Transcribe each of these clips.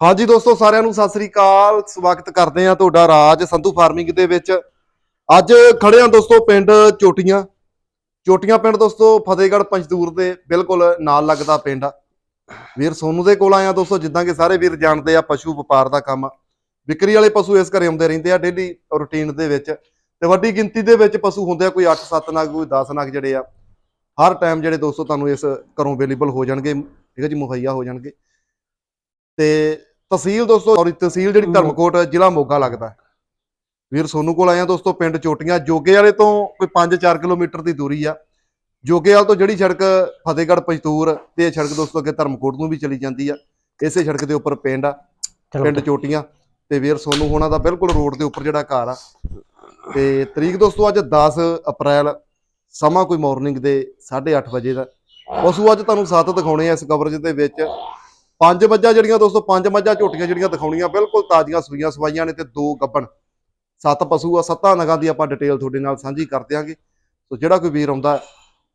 ਹਾਂਜੀ ਦੋਸਤੋ, ਸਾਰਿਆਂ ਨੂੰ ਸਤਿ ਸ੍ਰੀ ਅਕਾਲ। ਸਵਾਗਤ ਕਰਦੇ ਆ ਤੁਹਾਡਾ ਰਾਜ ਸੰਧੂ ਫਾਰਮਿੰਗ ਦੇ ਵਿੱਚ। ਅੱਜ ਖੜੇ ਆ ਦੋਸਤੋ, ਪਿੰਡ ਚੋਟੀਆਂ। ਚੋਟੀਆਂ ਪਿੰਡ ਦੋਸਤੋ, ਫਤਿਹਗੜ੍ਹ ਪੰਜਦੂਰ ਦੇ ਬਿਲਕੁਲ ਨਾਲ ਲੱਗਦਾ ਪਿੰਡ ਆ। ਵੀਰ ਸੋਨੂ ਦੇ ਕੋਲ ਆਇਆ ਦੋਸਤੋ, ਜਿੱਦਾਂ ਕਿ ਸਾਰੇ ਵੀਰ ਜਾਣਦੇ ਆ, ਪਸ਼ੂ ਵਪਾਰ ਦਾ ਕੰਮ ਆ। ਵਿਕਰੀ ਵਾਲੇ ਪਸ਼ੂ ਇਸ ਘਰੇ ਆਉਂਦੇ ਰਹਿੰਦੇ ਆ ਡੇਲੀ ਰੂਟੀਨ ਦੇ ਵਿੱਚ। ਤੇ ਵੱਡੀ ਗਿਣਤੀ ਦੇ ਵਿੱਚ ਪਸ਼ੂ ਹੁੰਦੇ ਆ, ਕੋਈ 8-7 ਨਗ, ਕੋਈ 10 ਨਗ ਜਿਹੜੇ ਆ। ਹਰ ਟਾਈਮ ਜਿਹੜੇ ਦੋਸਤੋ, ਤੁਹਾਨੂੰ ਇਸ ਘਰੋਂ ਅਵੇਲੇਬਲ ਹੋ ਜਾਣਗੇ ਠੀਕ ਹੈ ਜੀ ਮੁਹੱਈਆ ਹੋ ਜਾਣਗੇ। ਤੇ ਤਹਿਸੀਲ ਦੋਸਤੋ ਸੌਰੀ ਤਹਿਸੀਲ ਜਿਹੜੀ ਧਰਮਕੋਟ ਜ਼ਿਲ੍ਹਾ ਮੋਗਾ ਲੱਗਦਾ ਵੀਰ ਸੋਨੂ ਕੋਲ ਆਇਆ ਦੋਸਤੋ ਪਿੰਡ ਚੋਟੀਆਂ ਜੋਗੇ ਵਾਲੇ ਤੋਂ ਕੋਈ 5-4 ਕਿਲੋਮੀਟਰ ਦੀ ਦੂਰੀ ਆ। ਜੋਗੇ ਵਾਲ ਤੋਂ ਜਿਹੜੀ ਸੜਕ ਫਤਿਹਗੜ੍ਹ ਪਜਤੂਰ ਤੇ ਇਹ ਸੜਕ ਦੋਸਤੋ ਅੱਗੇ ਧਰਮਕੋਟ ਨੂੰ ਵੀ ਚਲੀ ਜਾਂਦੀ ਆ। ਇਸੇ ਸੜਕ ਦੇ ਉੱਪਰ ਪਿੰਡ ਆ ਪਿੰਡ ਚੋਟੀਆਂ। ਤੇ ਵੀਰ ਸੋਨੂ ਹੋਣਾ ਦਾ ਬਿਲਕੁਲ ਰੋਡ ਦੇ ਉੱਪਰ ਜਿਹੜਾ ਘਰ ਆ। ਤੇ ਤਰੀਕ ਦੋਸਤੋ ਅੱਜ 10 ਅਪ੍ਰੈਲ ਸਮਾਂ ਕੋਈ ਮਾਰਨਿੰਗ ਦੇ 8:30 ਵਜੇ ਦਾ। ਪਸ਼ੂ ਅੱਜ ਤੁਹਾਨੂੰ ਸੱਤ ਦਿਖਾਉਣੇ ਆ ਇਸ ਕਵਰੇਜ ਦੇ ਵਿੱਚ। ਪੰਜ ਮੱਝਾਂ ਜਿਹੜੀਆਂ ਦੋਸਤੋ, ਪੰਜ ਮੱਝਾਂ ਝੋਟੀਆਂ ਜਿਹੜੀਆਂ ਦਿਖਾਉਣੀਆਂ, ਬਿਲਕੁਲ ਤਾਜ਼ੀਆਂ ਸੂਈਆਂ ਸਵਾਈਆਂ ਨੇ ਤੇ ਦੋ ਗੱਬਣ। ਸੱਤ ਪਸ਼ੂ ਆ, ਸੱਤਾਂ ਨਗਾਂ ਦੀ ਆਪਾਂ ਡਿਟੇਲ ਤੁਹਾਡੇ ਨਾਲ ਸਾਂਝੀ ਕਰ ਦਿਆਂਗੇ। ਸੋ ਜਿਹੜਾ ਕੋਈ ਵੀਰ ਆਉਂਦਾ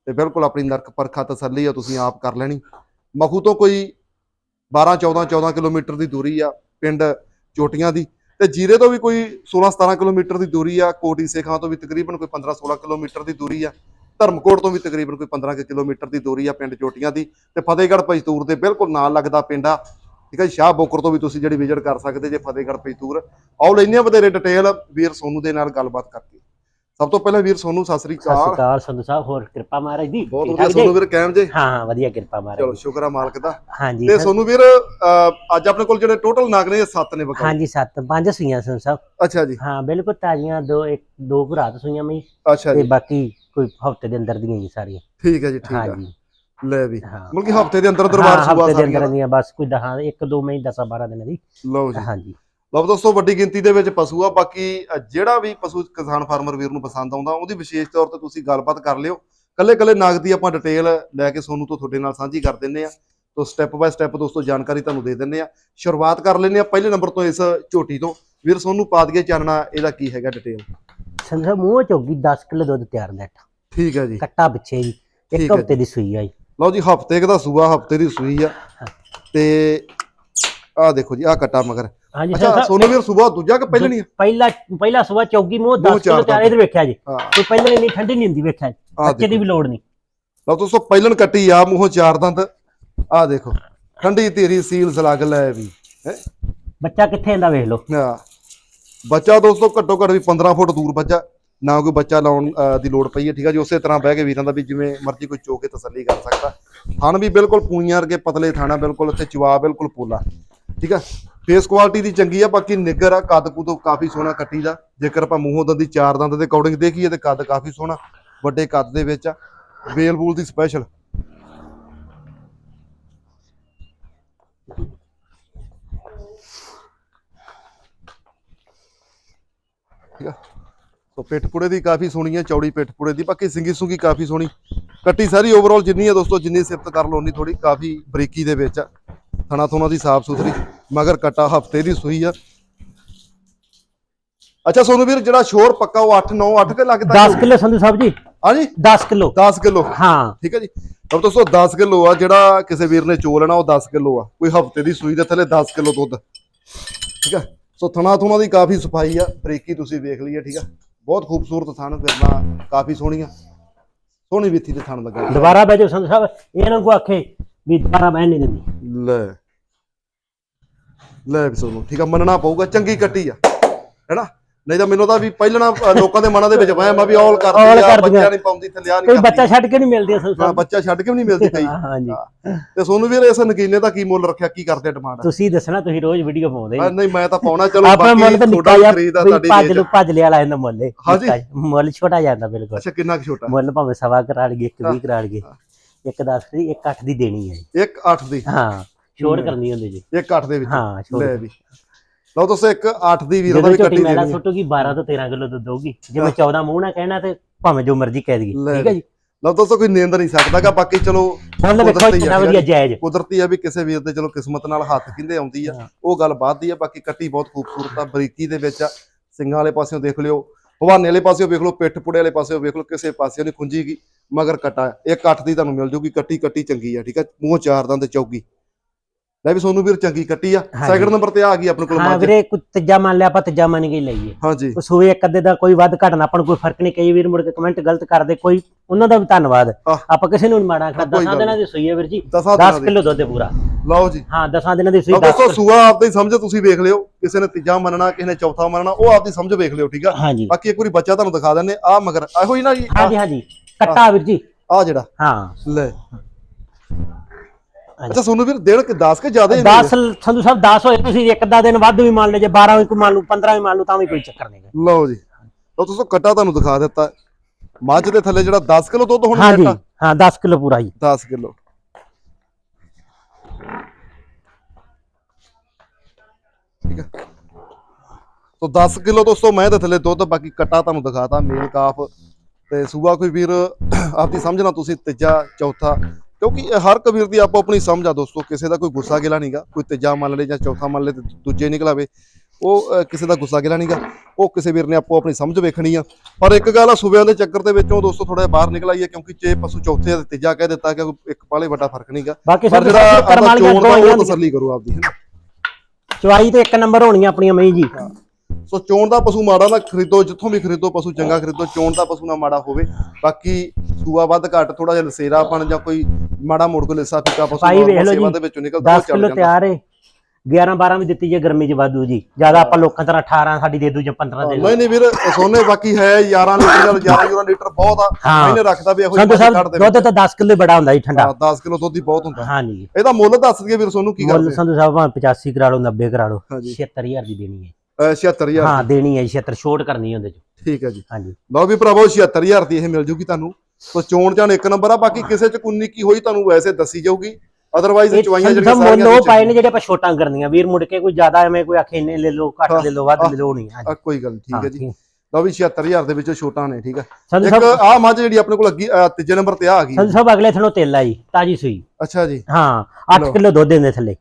ਤੇ ਬਿਲਕੁਲ ਆਪਣੀ ਨਰਕ ਪਰਖਾ ਤਸੱਲੀ ਆ, ਤੁਸੀਂ ਆਪ ਕਰ ਲੈਣੀ। ਮਖੂ ਤੋਂ ਕੋਈ 12 14 14 ਕਿਲੋਮੀਟਰ ਦੀ ਦੂਰੀ ਆ ਪਿੰਡ ਚੋਟੀਆਂ ਦੀ। ਤੇ ਜੀਰੇ ਤੋਂ ਵੀ ਕੋਈ 16 17 ਕਿਲੋਮੀਟਰ ਦੀ ਦੂਰੀ ਆ, ਕੋਟੀ ਸੇਖਾਂ ਤੋਂ ਵੀ ਤਕਰੀਬਨ ਕੋਈ 15 16 ਕਿਲੋਮੀਟਰ ਦੀ ਦੂਰੀ ਆ। ਧਰਮਕੋਟ ਤੋਂ ਵੀ ਤਕਰੀਬਨ ਕੋਈ 15 ਕੁ ਕਿਲੋਮੀਟਰ ਦੀ ਦੂਰੀ ਆ ਪਿੰਡ ਚੋਟੀਆਂ ਦੀ ਤੇ ਫਤਿਹਗੜ੍ਹ ਪਜਤੂਰ ਦੇ ਬਿਲਕੁਲ ਨਾਲ ਲੱਗਦਾ ਪਿੰਡ ਆ। ਠੀਕ ਹੈ ਸ਼ਾਹ ਬੋਕਰ ਤੋਂ ਵੀ ਤੁਸੀਂ ਜਿਹੜੀ ਵਿਜ਼ਿਟ ਕਰ ਸਕਦੇ ਜੇ ਫਤਿਹਗੜ੍ਹ ਪਜਤੂਰ ਆਓ ਲੈਨੇ ਆ ਡਿਟੇਲ ਵੀਰ ਸੋਨੂ ਦੇ ਨਾਲ ਗੱਲਬਾਤ ਕਰਕੇ। ਸਭ ਤੋਂ ਪਹਿਲਾਂ ਵੀਰ ਸੋਨੂ ਸਤਿ ਸ੍ਰੀ ਸਤਿ ਸ਼੍ਰੀ ਅਕਾਲ ਸੰਧੂ ਸਾਹਿਬ ਹੋਰ ਕਿਰਪਾ ਮਹਾਰਾਜ ਦੀ? ਬਹੁਤ ਵਧੀਆ? ਸੋਨੂ ਵੀਰ ਕਾਇਮ ਜੇ? ਹਾਂ ਹਾਂ ਵਧੀਆ ਕਿਰਪਾ ਮਹਾਰਾਜ ਚਲੋ। ਸ਼ੁਕਰ ਆ ਮਾਲਕ ਦਾ। ਹਾਂਜੀ ਤੇ ਸੋਨੂ ਵੀਰ ਅੱਜ ਆਪਣੇ ਕੋਲ ਜਿਹੜੇ ਟੋਟਲ ਨਗ ਨੇ ਇਹ ਸੱਤ ਨੇ ਬਕਾਉ ਹਾਂਜੀ ਸੱਤ ਪੰਜ ਸੂਈਆਂ ਸੰਧੂ ਸਾਹਿਬ। ਅੱਛਾ ਜੀ। ਹਾਂ ਬਿਲਕੁਲ ਤਾਜ਼ੀਆਂ ਦੋ ਇੱਕ ਦੋ ਕੁ ਰਾਤ ਸੂਈਆਂ ਮੈਂ ਅੱਛਾ ਤੇ ਜੀ। ਬਾਕੀ ਕੋਈ ਹਫ਼ਤੇ ਦੇ ਅੰਦਰ ਦੀਆਂ ਜੀ ਸਾਰੀਆਂ। ਠੀਕ ਹੈ ਜੀ ਠੀਕ ਹੈ ਹਾਂਜੀ ਲੈ ਵੀ। ਹਾਂ। ਮਤਲਬ ਕਿ ਹਫ਼ਤੇ ਦੇ ਅੰਦਰ ਦਰਬਾਰ ਹਾਂ, ਸੂਆ ਹਫ਼ਤੇ ਦੇ ਅੰਦਰ ਸਾਰੀਆਂ ਦੀਆਂ ਬਸ ਕੋਈ ਦਹਾਂ ਇੱਕ ਦੋ ਮਹੀਨੇ 10 12 ਦਿਨਾਂ ਦੀ। ਲਓ ਜੀ। ਹਾਂਜੀ ਲਓ ਦੋਸਤੋ ਵੱਡੀ ਗਿਣਤੀ ਦੇ ਵਿੱਚ ਪਸ਼ੂ ਆ। ਬਾਕੀ ਅ, ਜਿਹੜਾ ਵੀ ਪਸ਼ੂ ਕਿਸਾਨ ਫਾਰਮਰ ਵੀਰ ਨੂੰ ਪਸੰਦ ਆਉਂਦਾ ਉਹਦੀ ਵਿਸ਼ੇਸ਼ ਤੌਰ ਤੇ ਤੁਸੀਂ ਗੱਲਬਾਤ ਕਰ ਲਿਓ। ਕੱਲੇ ਕੱਲੇ ਨਾਗ ਦੀ ਆਪਾਂ ਡਿਟੇਲ ਲੈ ਕੇ ਸੋਨੂੰ ਤੋਂ ਤੁਹਾਡੇ ਨਾਲ ਸਾਂਝੀ ਕਰ ਦਿੰਨੇ ਆ। ਤੋਂ ਸਟੈਪ ਬਾਏ ਸਟੈਪ ਦੋਸਤੋ ਜਾਣਕਾਰੀ ਤੁਹਾਨੂੰ ਦੇ ਦਿੰਨੇ ਆ। ਸ਼ੁਰੂਆਤ ਕਰ ਲੈਨੇ ਆ। ਪਹਿਲੇ ਨੰਬਰ ਤੋਂ ਇਸ ਝੋਟੀ ਤੋਂ। ਵੀਰ ਸੋਨੂੰ ਪਾ ਦਈਏ ਚਾਨਣਾ ਇਹਦਾ ਕੀ ਹੈਗਾ ਡਿਟੇਲ ਸੰਧੂ ਮੂੰਹ ਚੋਗੀ 10 ਕਿਲੋ ਦੁੱਧ ਤਿਆਰ ਨੈਟ। ਠੀਕ ਹੈ ਜੀ। ਕੱਟਾ ਪਿੱਛੇ ਜੀ ਇੱਕ ਹੈ ਹਫ਼ਤੇ ਦੀ ਸੂਈ ਆਈ ਲਓ ਜੀ ਹਫ਼ਤੇ ਦਾ ਸੂਆ ਹਫ਼ਤੇ ਦੀ ਸੂਈ ਆ। ਤੇ ਆਹ ਦੇਖੋ ਜੀ ਆਹ ਕੱਟਾ ਮਗਰ। ਹਾਂਜੀ ਅੱਛਾ ਸੋਨੂੰ ਵੀਰ ਸੂਆ ਦੂਜਾ ਕਿ ਪਹਿਲਣੀ ਆ? ਪਹਿਲਾ ਪਹਿਲਾ ਸੂਆ ਚੌਗੀ ਮੂੰਹ ਮੂੰਹ 10 ਚਾਰ ਕਿਲੋ ਤਿਆਰ। ਇਧਰ ਵੇਖਿਆ ਜੀ। ਹਾਂ। ਕੋਈ ਪਹਿਲਾਂ ਇੰਨੀ ਠੰਡੀ ਨਹੀਂ ਹੁੰਦੀ ਵੇਖਿਆ ਜੀ। ਬੱਚੇ ਦੀ ਵੀ ਲੋੜ ਨਹੀਂ। ਲਓ ਦੋਸਤੋ ਪਹਿਲਣ ਕੱਟੀ ਆ ਮੂੰਹੋਂ ਚਾਰ ਦੰਦ। ਆਹ ਦੇਖੋ ਠੰਡੀ ਧੀਰੀ ਸੀਲ ਸਲੱਗ ਲੈ ਵੀ ਹੈ? ਬੱਚਾ ਕਿੱਥੇ ਜਾਂਦਾ ਵੇਖ ਲਓ। ਆ ਬੱਚਾ ਦੋਸਤੋ ਘੱਟੋ ਘੱਟ ਵੀ 15 ਫੁੱਟ ਦੂਰ ਬੱਚਾ, ਨਾ ਕੋਈ ਬੱਚਾ ਲਾਉਣ ਦੀ ਲੋੜ ਪਈ ਹੈ, ਠੀਕ ਹੈ ਜੀ? ਉਸੇ ਤਰ੍ਹਾਂ ਬਹਿ ਕੇ ਵੀਰਾਂ ਦਾ ਵੀ ਜਿਵੇਂ ਮਰਜ਼ੀ ਕੋਈ ਚੋ ਕੇ ਤਸੱਲੀ ਕਰ ਸਕਦਾ। ਥਣ ਵੀ ਬਿਲਕੁਲ ਪੂਈਆਂ ਵਰਗੇ ਪਤਲੇ ਥਾਣਾ ਬਿਲਕੁਲ ਉੱਥੇ ਚਵਾ ਬਿਲਕੁਲ ਪੋਲਾ, ਠੀਕ ਆ ਫੇਸ ਕੁਆਲਿਟੀ ਦੀ ਚੰਗੀ ਆ, ਬਾਕੀ ਨਿੱਗਰ ਆ, ਕੱਦ ਕੁਦ ਕਾਫੀ ਸੋਹਣਾ ਕੱਟੀ ਦਾ। ਜੇਕਰ ਆਪਾਂ ਮੂੰਹੋਂ ਦੰਦ ਦੀ ਚਾਰ ਦੰਦ ਦੇ ਅਕੋਰਡਿੰਗ ਦੇਖੀਏ ਤੇ ਕੱਦ ਕਾਫੀ ਸੋਹਣਾ, ਵੱਡੇ ਕੱਦ ਦੇ ਵਿੱਚ ਆ। ਬੇਲ ਬੂਲ ਦੀ ਸਪੈਸ਼ਲ ਠੀਕ ਆ? ਸੋ ਪਿੱਠ ਪੁੜੇ ਦੀ ਕਾਫੀ ਸੋਹਣੀ ਹੈ ਚੌੜੀ ਪਿੱਠ ਪੁੜੇ ਦੀ। ਬਾਕੀ ਸਿੰਗੀ ਸੁੰਗੀ ਕਾਫੀ ਸੋਹਣੀ। ਕੱਟੀ ਸਾਰੀ ਓਵਰਆਲ ਜਿੰਨੀ ਹੈ ਦੋਸਤੋ ਜਿੰਨੀ ਸਿਫਤ ਕਰ ਲਓ ਉਨੀ ਥੋੜੀ ਕਾਫੀ ਬਰੀਕੀ ਦੇ ਵਿੱਚ ਆ। ਥਣਾ ਥੋਣਾ ਦੀ ਸਾਫ਼ ਸੁਥਰੀ ਮਗਰ ਕਟਾ ਹਫ਼ਤੇ ਦੀ ਸੂਈ ਆ। ਅੱਛਾ ਸੋਨੂੰ ਵੀਰ ਜਿਹੜਾ ਸ਼ੋਰ ਪੱਕਾ ਉਹ 8 9 8 ਕੇ ਲੱਗਦਾ 10 ਕਿਲੋ ਸੰਧੂ ਸਾਹਿਬ ਜੀ। ਹਾਂਜੀ? 10 ਕਿਲੋ। 10 ਕਿਲੋ। ਹਾਂ। ਠੀਕ ਹੈ ਜੀ। ਤਾਂ ਦੋਸਤੋ 10 ਕਿਲੋ ਆ ਜਿਹੜਾ ਕਿਸੇ ਵੀਰ ਨੇ ਚੋ ਲੈਣਾ ਉਹ 10 ਕਿਲੋ ਆ। ਕੋਈ ਹਫ਼ਤੇ ਦੀ ਸੂਈ ਦੇ ਥੱਲੇ 10 ਕਿਲੋ ਦੁੱਧ। ਠੀਕ ਹੈ ਸੋ ਥਣਾ ਥੁਣਾ ਦੀ ਕਾਫੀ ਸਫ਼ਾਈ ਆ ਬਰੀਕੀ ਤੁਸੀਂ ਵੇਖ ਲਈਏ ਠੀਕ ਆ? ਬਹੁਤ ਖੂਬਸੂਰਤ ਥਣ ਫਿਰਨਾ ਕਾਫੀ ਸੋਹਣੀਆਂ। ਸੋਹਣੀ ਵਿੱਥੀ ਦੇ ਥਣ ਲੱਗਾ। ਦੁਬਾਰਾ ਬਹਿ ਜਾਓ ਸੰਧੂ ਸਾਹਿਬ ਇਹਨਾਂ ਨੂੰ ਆਖੇ ਵੀ ਦੁਬਾਰਾ ਬਹਿਣ ਨਹੀਂ ਦਿੰਦੀ। ਲੈ ਲੈ ਵੀ ਸੋਨੂੰ ਠੀਕ ਆ ਮੰਨਣਾ ਪਊਗਾ ਚੰਗੀ ਕੱਟੀ ਆ ਹੈਨਾ ਨਹੀਂ ਤਾਂ ਮੈਨੂੰ ਤਾਂ ਵੀ ਪਹਿਲਣਾ ਲੋਕਾਂ ਦੇ ਮਨਾਂ ਦੇ ਵਿੱਚ ਵਹਿਮ ਆ ਵੀ ਔਲ ਕਰਦੀ ਆ ਕਰਦੀਆਂ। ਬੱਚਾ ਨਹੀਂ ਪਾਉਂਦੀ ਥੱਲੇ ਆ ਕੋਈ ਨਹੀਂ ਬੱਚਾ ਛੱਡ ਕੇ ਨਹੀਂ ਮਿਲਦੀ ਸੰਧੂ ਹਾਂ, ਬੱਚਾ ਛੱਡ ਕੇ ਵੀ ਨਹੀਂ ਮਿਲਦੀ ਕਈ। ਹਾਂਜੀ ਤੇ ਸੋਨੂੰ ਵੀਰ ਇਸ ਨਗੀਨੇ ਦਾ ਕੀ ਮੁੱਲ ਰੱਖਿਆ ਕੀ ਕਰਦੇ ਡਿਮਾਂਡ ਤੁਸੀਂ ਦੱਸਣਾ ਤੁਸੀਂ ਰੋਜ਼ ਵੀਡੀਓ ਪਾਉਂਦੇ ਆ, ਨਹੀਂ ਮੈਂ ਤਾਂ ਪਾਉਣਾ ਚਲੋ ਆਪਣਾ ਮੁੱਲ ਤਾਂ ਨਿੱਕਾ ਜਿਹਾ ਵੀ ਤੁਹਾਡੀ ਭੱਜ। ਲੋ ਭੱਜ ਲਿਆ ਵਾਲਾ ਇਹਦਾ ਮੁੱਲ ਹਾਂਜੀ। ਮੁੱਲ ਛੋਟਾ ਜਾਂਦਾ ਬਿਲਕੁਲ। ਅੱਛਾ ਕਿੰਨਾ ਕੁ ਛੋਟਾ? ਮੁੱਲ ਭਾਵੇਂ ਸਵਾ ਕਰਾ ਲਈਏ ਇੱਕ 20 ਕਰਾ ਲਈਏ ਇੱਕ 10 ਦੀ ਇੱਕ 8 ਦੀ ਦੇਣੀ ਹੈ ਜੀ। ਇੱਕ 8 ਦੀ? ਹਾਂ ਛੋੜ ਕਰਨੀ ਹੁੰਦੀ ਜੀ। ਇੱਕ 8 ਦੇ ਵਿੱਚ। ਹਾਂ ਛੋੜ ਲੈ ਵੀ। ਲਓ ਦੋਸਤੋ ਇੱਕ 8 ਦੀ ਵੀਰ ਦਾ ਵੀ ਕੱਟੀ ਦੇਣੀ ਹੈ। ਸੁੱਟੂਗੀ 12 ਤੋਂ 13 ਕਿਲੋ ਦੁੱਧ ਦਊਗੀ। ਜੇ ਮੈਂ 14 ਮੂੰਹ ਨਾਲ ਕਹਿਣਾ ਤੇ ਭਾਵੇਂ ਜੋ ਮਰਜ਼ੀ ਕਹਿ ਦਈਏ। ਠੀਕ ਹੈ ਜੀ? ਲਓ ਦੋਸਤੋ ਕੋਈ ਨਿੰਦ ਨਹੀਂ ਸਕਦਾਗਾ ਬਾਕੀ ਚਲੋ ਮੁੱਲ ਵੇਖੋ ਕੁਦਰਤੀ ਕਿੰਨਾ ਵਧੀਆ ਜਾਇਜ਼। ਕੁਦਰਤੀ ਆ ਵੀ ਕਿਸੇ ਵੀਰ ਦੇ ਚਲੋ ਕਿਸਮਤ ਨਾਲ ਹੱਥ ਕਿੰਦੇ ਆਉਂਦੀ ਆ। ਉਹ ਗੱਲ ਬਾਤ ਦੀ ਆ ਬਾਕੀ ਕੱਟੀ ਬਹੁਤ ਖੂਬਸੂਰਤ ਆ ਬਰੀਕੀ ਦੇ ਵਿੱਚ ਆ। ਸਿੰਘਾਂ ਵਾਲੇ ਪਾਸਿਓਂ ਦੇਖ ਲਿਓ ਹਵਾਨੇ ਵਾਲੇ ਪਾਸਿਓਂ ਵੇਖ ਲਓ ਪਿੱਠ ਪੁੜੇ ਵਾਲੇ ਪਾਸਿਓਂ ਵੇਖ ਲਓ ਕਿਸੇ ਪਾਸਿਓਂ ਨਹੀਂ ਖੁੰਜੀਗੀ ਮਗਰ ਕਟਾ। ਇੱਕ ਅੱਠ ਦੀ ਤੁਹਾਨੂੰ ਮਿਲ ਜੂਗੀ ਕੱਟੀ ਕੱਟੀ ਚੰਗੀ ਆ ਠੀਕ ਆ? ਮੂੰਹ ਚਾਰ ਦੰਦ ਚੌਗੀ। ਲੈ ਵੀ ਸੋਨੂੰ ਵੀਰ ਚੰਗੀ ਕੱਟੀ ਆ ਹਾਂਜੀ। ਸੈਕਿੰਡ ਨੰਬਰ ਤੇ ਆ ਗਈ ਆਪਣੇ ਕੋਲ ਹਾਂ ਮੱਝ। ਵੀਰੇ ਕੋਈ ਤੀਜਾ ਮੰਨ ਲਿਆ ਆਪਾਂ ਤੀਜਾ ਮੰਨ ਕੇ ਹੀ ਲਈਏ। ਹਾਂਜੀ। ਉਹ ਸੂਏ ਇੱਕ ਅੱਧੇ ਦਾ ਕੋਈ ਵੱਧ ਘਟਣਾ ਆਪਾਂ ਨੂੰ ਕੋਈ ਫ਼ਰਕ ਨਹੀਂ ਕਈ ਵੀਰ ਮੁੜ ਕੇ ਕਮੈਂਟ ਗਲਤ ਕਰਦੇ ਕੋਈ ਉਹਨਾਂ ਦਾ ਵੀ ਧੰਨਵਾਦ। ਆਹ। ਆਪਾਂ ਕਿਸੇ ਨੂੰ ਨਹੀਂ ਮਾੜਾ ਕੋਈ ਕਰਦਾ ਦਸਾਂ ਗੱਲ ਦਿਨਾਂ ਦੀ ਸੂਈ ਹੈ ਵੀਰ ਜੀ ਦਸਾਂ 10 ਦਿਨਾਂ ਦੀ। ਕਿਲੋ ਦੁੱਧ ਹੈ ਪੂਰਾ। ਲਓ ਜੀ। ਹਾਂ ਦਸਾਂ ਦਿਨਾਂ ਦੀ ਸੂਈ ਲਓ 10 ਦੋਸਤੋ ਸੂਆ ਆਪਦੀ ਸਮਝ ਤੁਸੀਂ ਵੇਖ ਲਿਓ ਕਿਸੇ ਨੇ ਤੀਜਾ ਮੰਨਣਾ ਕਿਸੇ ਨੇ ਚੌਥਾ ਮੰਨਣਾ ਉਹ ਆਪਦੀ ਸਮਝ ਵੇਖ ਲਿਓ ਠੀਕ ਆ? ਹਾਂਜੀ। ਬਾਕੀ ਇੱਕ ਵਾਰੀ ਬੱਚਾ ਤੁਹਾਨੂੰ ਦਿਖਾ ਦਿੰਨੇ ਆ ਮਗਰ ਇਹੋ ਹੀ ਨਾ ਜੀ ਹਾਂਜੀ ਹਾਂਜੀ। ਕੱਟਾ ਵੀਰ ਜੀ। ਆ ਜਿਹੜਾ। ਹਾਂ। ਲੈ। ਅੱਛਾ ਸੋਨੂੰ ਵੀਰ ਦੇਣ ਕਿ 10 ਕੇ ਜ਼ਿਆਦਾ ਹੀ ਨੇ 10 ਸੰਧੂ ਸਾਹਿਬ 10 ਹੋਏ ਤੁਸੀਂ ਇੱਕ ਅੱਧਾ ਦਿਨ ਵੱਧ ਵੀ ਮੰਨ ਲਓ ਜੇ 12 ਵੀ ਮੰਨ ਲਓ 15 ਵੀ ਮੰਨ ਲਓ ਤਾਂ ਵੀ ਕੋਈ ਚੱਕਰ ਨਹੀਂ। ਲਓ ਜੀ। ਲਓ ਦੋਸਤੋ ਕੱਟਾ ਤੁਹਾਨੂੰ ਦਿਖਾ ਦਿੱਤਾ। ਮੱਝ ਦੇ ਥੱਲੇ ਜਿਹੜਾ 10 ਕਿਲੋ ਦੁੱਧ ਹੁਣ ਹਾਂਜੀ ਹਾਂ 10 ਕਿਲੋ ਪੂਰਾ ਜੀ। 10 ਕਿਲੋ। ਠੀਕ ਹੈ ਤੋ 10 ਕਿਲੋ ਦੋਸਤੋ ਮੈਂ ਦੇ ਥੱਲੇ ਦੁੱਧ ਬਾਕੀ ਕੱਟਾ ਤੁਹਾਨੂੰ ਦਿਖਾਤਾ ਮੇਲ ਕਾਫ। ਤੇ ਸੂਆ ਕੋਈ ਵੀਰ ਆਪਦੀ ਸਮਝਣਾ ਤੁਸੀਂ ਤੀਜਾ ਚੌਥਾ ਕਿਉਂਕਿ ਹਰ ਕਬੀਰ ਦੀ ਆਪੋ ਆਪਣੀ ਸਮਝ ਆ ਦੋਸਤੋ ਕਿਸੇ ਦਾ ਕੋਈ ਗੁੱਸਾ ਗਿਲਾ ਨਹੀਂਗਾ ਕੋਈ ਤੀਜਾ ਮੰਨ ਲੇ ਜਾਂ ਚੌਥਾ ਮੰਨ ਲੇ ਤੇ ਦੂਜੇ ਨਿਕਲਾਵੇ ਉਹ ਕਿਸੇ ਦਾ ਗੁੱਸਾ ਗਿਲਾ ਨਹੀਂਗਾ ਉਹ ਕਿਸੇ ਵੀਰ ਨੇ ਆਪੋ ਆਪਣੀ ਸਮਝ ਵੇਖਣੀ ਆ। ਪਰ ਇੱਕ ਗੱਲ ਆ ਸੂਬਿਆਂ ਦੇ ਚੱਕਰ ਦੇ ਵਿੱਚੋਂ ਦੋਸਤੋ ਥੋੜਾ ਬਾਹਰ ਨਿਕਲ ਆਈਏ ਕਿਉਂਕਿ ਜੇ ਪਸ਼ੂ ਚੌਥੇ ਤੇ ਤੀਜਾ ਕਹਿ ਦਿੱਤਾ ਕਿ ਇੱਕ ਪਾਲੇ ਵੱਡਾ ਫ਼ਰਕ ਨਹੀਂਗਾ ਪਰ ਜਿਹੜਾ ਕਰਮ ਵਾਲੀਆਂ ਉਹ ਤਸੱਲੀ ਕਰੋ ਆਪਦੀ। ਚਵਾਈ ਤੇ ਇੱਕ ਨੰਬਰ ਹੋਣੀਆਂ ਆਪਣੀਆਂ ਮਈ ਜੀ। ਸੋ ਚੋਣ ਦਾ ਪਸ਼ੂ ਮਾੜਾ ਨਾ ਖਰੀਦੋ ਜਿੱਥੋਂ ਵੀ ਖਰੀਦੋ ਪਸ਼ੂ ਚੰਗਾ ਖਰੀਦੋ ਚੋਣ ਦਾ ਪਸ਼ੂ ਨਾ ਮਾੜਾ ਹੋਵੇ। ਬਾਕੀ ਸੂਆ ਵੱਧ ਘੱਟ ਥੋੜਾ ਜਿਹਾ ਲਸੇਰਾਪਣ ਜਾਂ ਕੋਈ ਮਾੜਾ ਮੋੜ ਕੋ ਲਿਸਾ ਫਿੱਕਾ ਪਸ਼ੂ ਸੇਵਾ ਜੀ, ਦੇ ਵਿੱਚੋਂ ਨਿਕਲਦਾ ਉਹ 10 ਚੱਲ ਕਿਲੋ ਤਿਆਰ ਏ। 11 12 ਵੀ ਦਿੱਤੀ ਜੇ ਗਰਮੀ ਚ ਵਾਧੂ ਜੀ। ਜ਼ਿਆਦਾ ਆਪਾਂ ਲੋਕਾਂ ਤਰ੍ਹਾਂ 18 ਸਾਡੀ ਦੇ ਦੂ ਜਾਂ 15 ਦੇ ਨਹੀਂ ਨਹੀਂ ਵੀਰ ਸੋਨੇ ਬਾਕੀ ਹੈ 11 ਲੀਟਰ ਨਾਲ 11 11 ਲੀਟਰ ਬਹੁਤ ਆ। ਹਾਂ। ਇਹਨੇ ਰੱਖਦਾ ਵੀ ਇਹੋ ਜਿਹੀ ਕੱਢ ਦੇ ਦੁੱਧ ਤਾਂ 10 ਕਿਲੋ ਬੜਾ ਹੁੰਦਾ ਜੀ ਠੰਡਾ। 10 ਕਿਲੋ ਦੁੱਧ ਹੀ ਬਹੁਤ ਹੁੰਦਾ। ਹਾਂਜੀ ਇਹਦਾ ਮੁੱਲ ਦੱਸ ਦਈਏ ਵੀਰ ਸੋਨੂੰ ਕੀ ਮੁੱਲ ਕਰਦੇ? ਸੰਧੂ ਸਾਹਿਬ ਭਾਵੇਂ 85 ਕਰਾ ਲਓ 90 ਕਰਾ ਲਓ ਹਾਂਜੀ 76000 ਦੀ ਦੇਣੀ ਹੈ। 76000 ਹਾਂ ਦੇਣੀ ਹੈ 76 ਛੋਟ ਕਰਨੀ ਹੈ ਉਹਦੇ ਚ। ਠੀਕ ਹੈ ਜੀ। ਹਾਂਜੀ। ਲਓ ਵੀ ਭਰਾਵੋ 76000 ਦੀ ਇਹ ਮਿਲ ਜੂਗੀ ਤੁਹਾਨੂੰ। ਸੋ ਚੋਣ ਜਾਣ ਇੱਕ ਨੰਬਰ ਆ ਬਾਕੀ ਕਿਸੇ ਚ ਕੁੰਨੀ ਕੀ ਹੋਈ ਤੁਹਾਨੂੰ ਵੈਸੇ ਦੱਸੀ ਜਾਊਗੀ। ਅਦਰਵਾਈਜ਼ ਚਵਾਈਆਂ ਜਿਹੜੀਆਂ ਸਾਹਿਬ ਮੁੱਲ ਸਾਰੀਆਂ ਉਹ ਪਾਏ ਨੇ। ਜਿਹੜੇ ਆਪਾਂ ਛੋਟਾਂ ਕਰਨੀਆਂ। ਵੀਰ ਮੁੜ ਕੇ ਕੋਈ ਜ਼ਿਆਦਾ ਐਵੇਂ ਕੋਈ ਆਖੇ ਇੰਨੇ ਲੈ ਲਓ ਘੱਟ ਲੈ ਲਓ ਵੱਧ ਲੈ ਲਓ ਨਹੀਂ ਹਾਂਜੀ। ਕੋਈ ਗੱਲ ਨੀ, ਠੀਕ ਹੈ ਜੀ। ਲਓ ਵੀ 76000 ਦੇ ਵਿੱਚੋਂ ਛੋਟਾਂ ਨੇ ਠੀਕ ਹੈ। ਇੱਕ ਆ ਮੱਝ ਜਿਹੜੀ ਆਪਣੇ ਕੋਲ ਅੱਗੀ ਤੀਜੇ ਨੰਬਰ ਤੇ ਆ ਗਈ। ਸੰਧੂ ਸਾਹਿਬ ਅਗਲੇ ਥਣੋਂ ਤੇਲ ਆ ਜੀ ਤਾਜੀ ਸੂਈ। ਅੱਛਾ ਜੀ। ਹਾਂ 8 ਕਿਲੋ ਦੁੱਧ ਦਿੰਦੇ ਥੱਲੇ।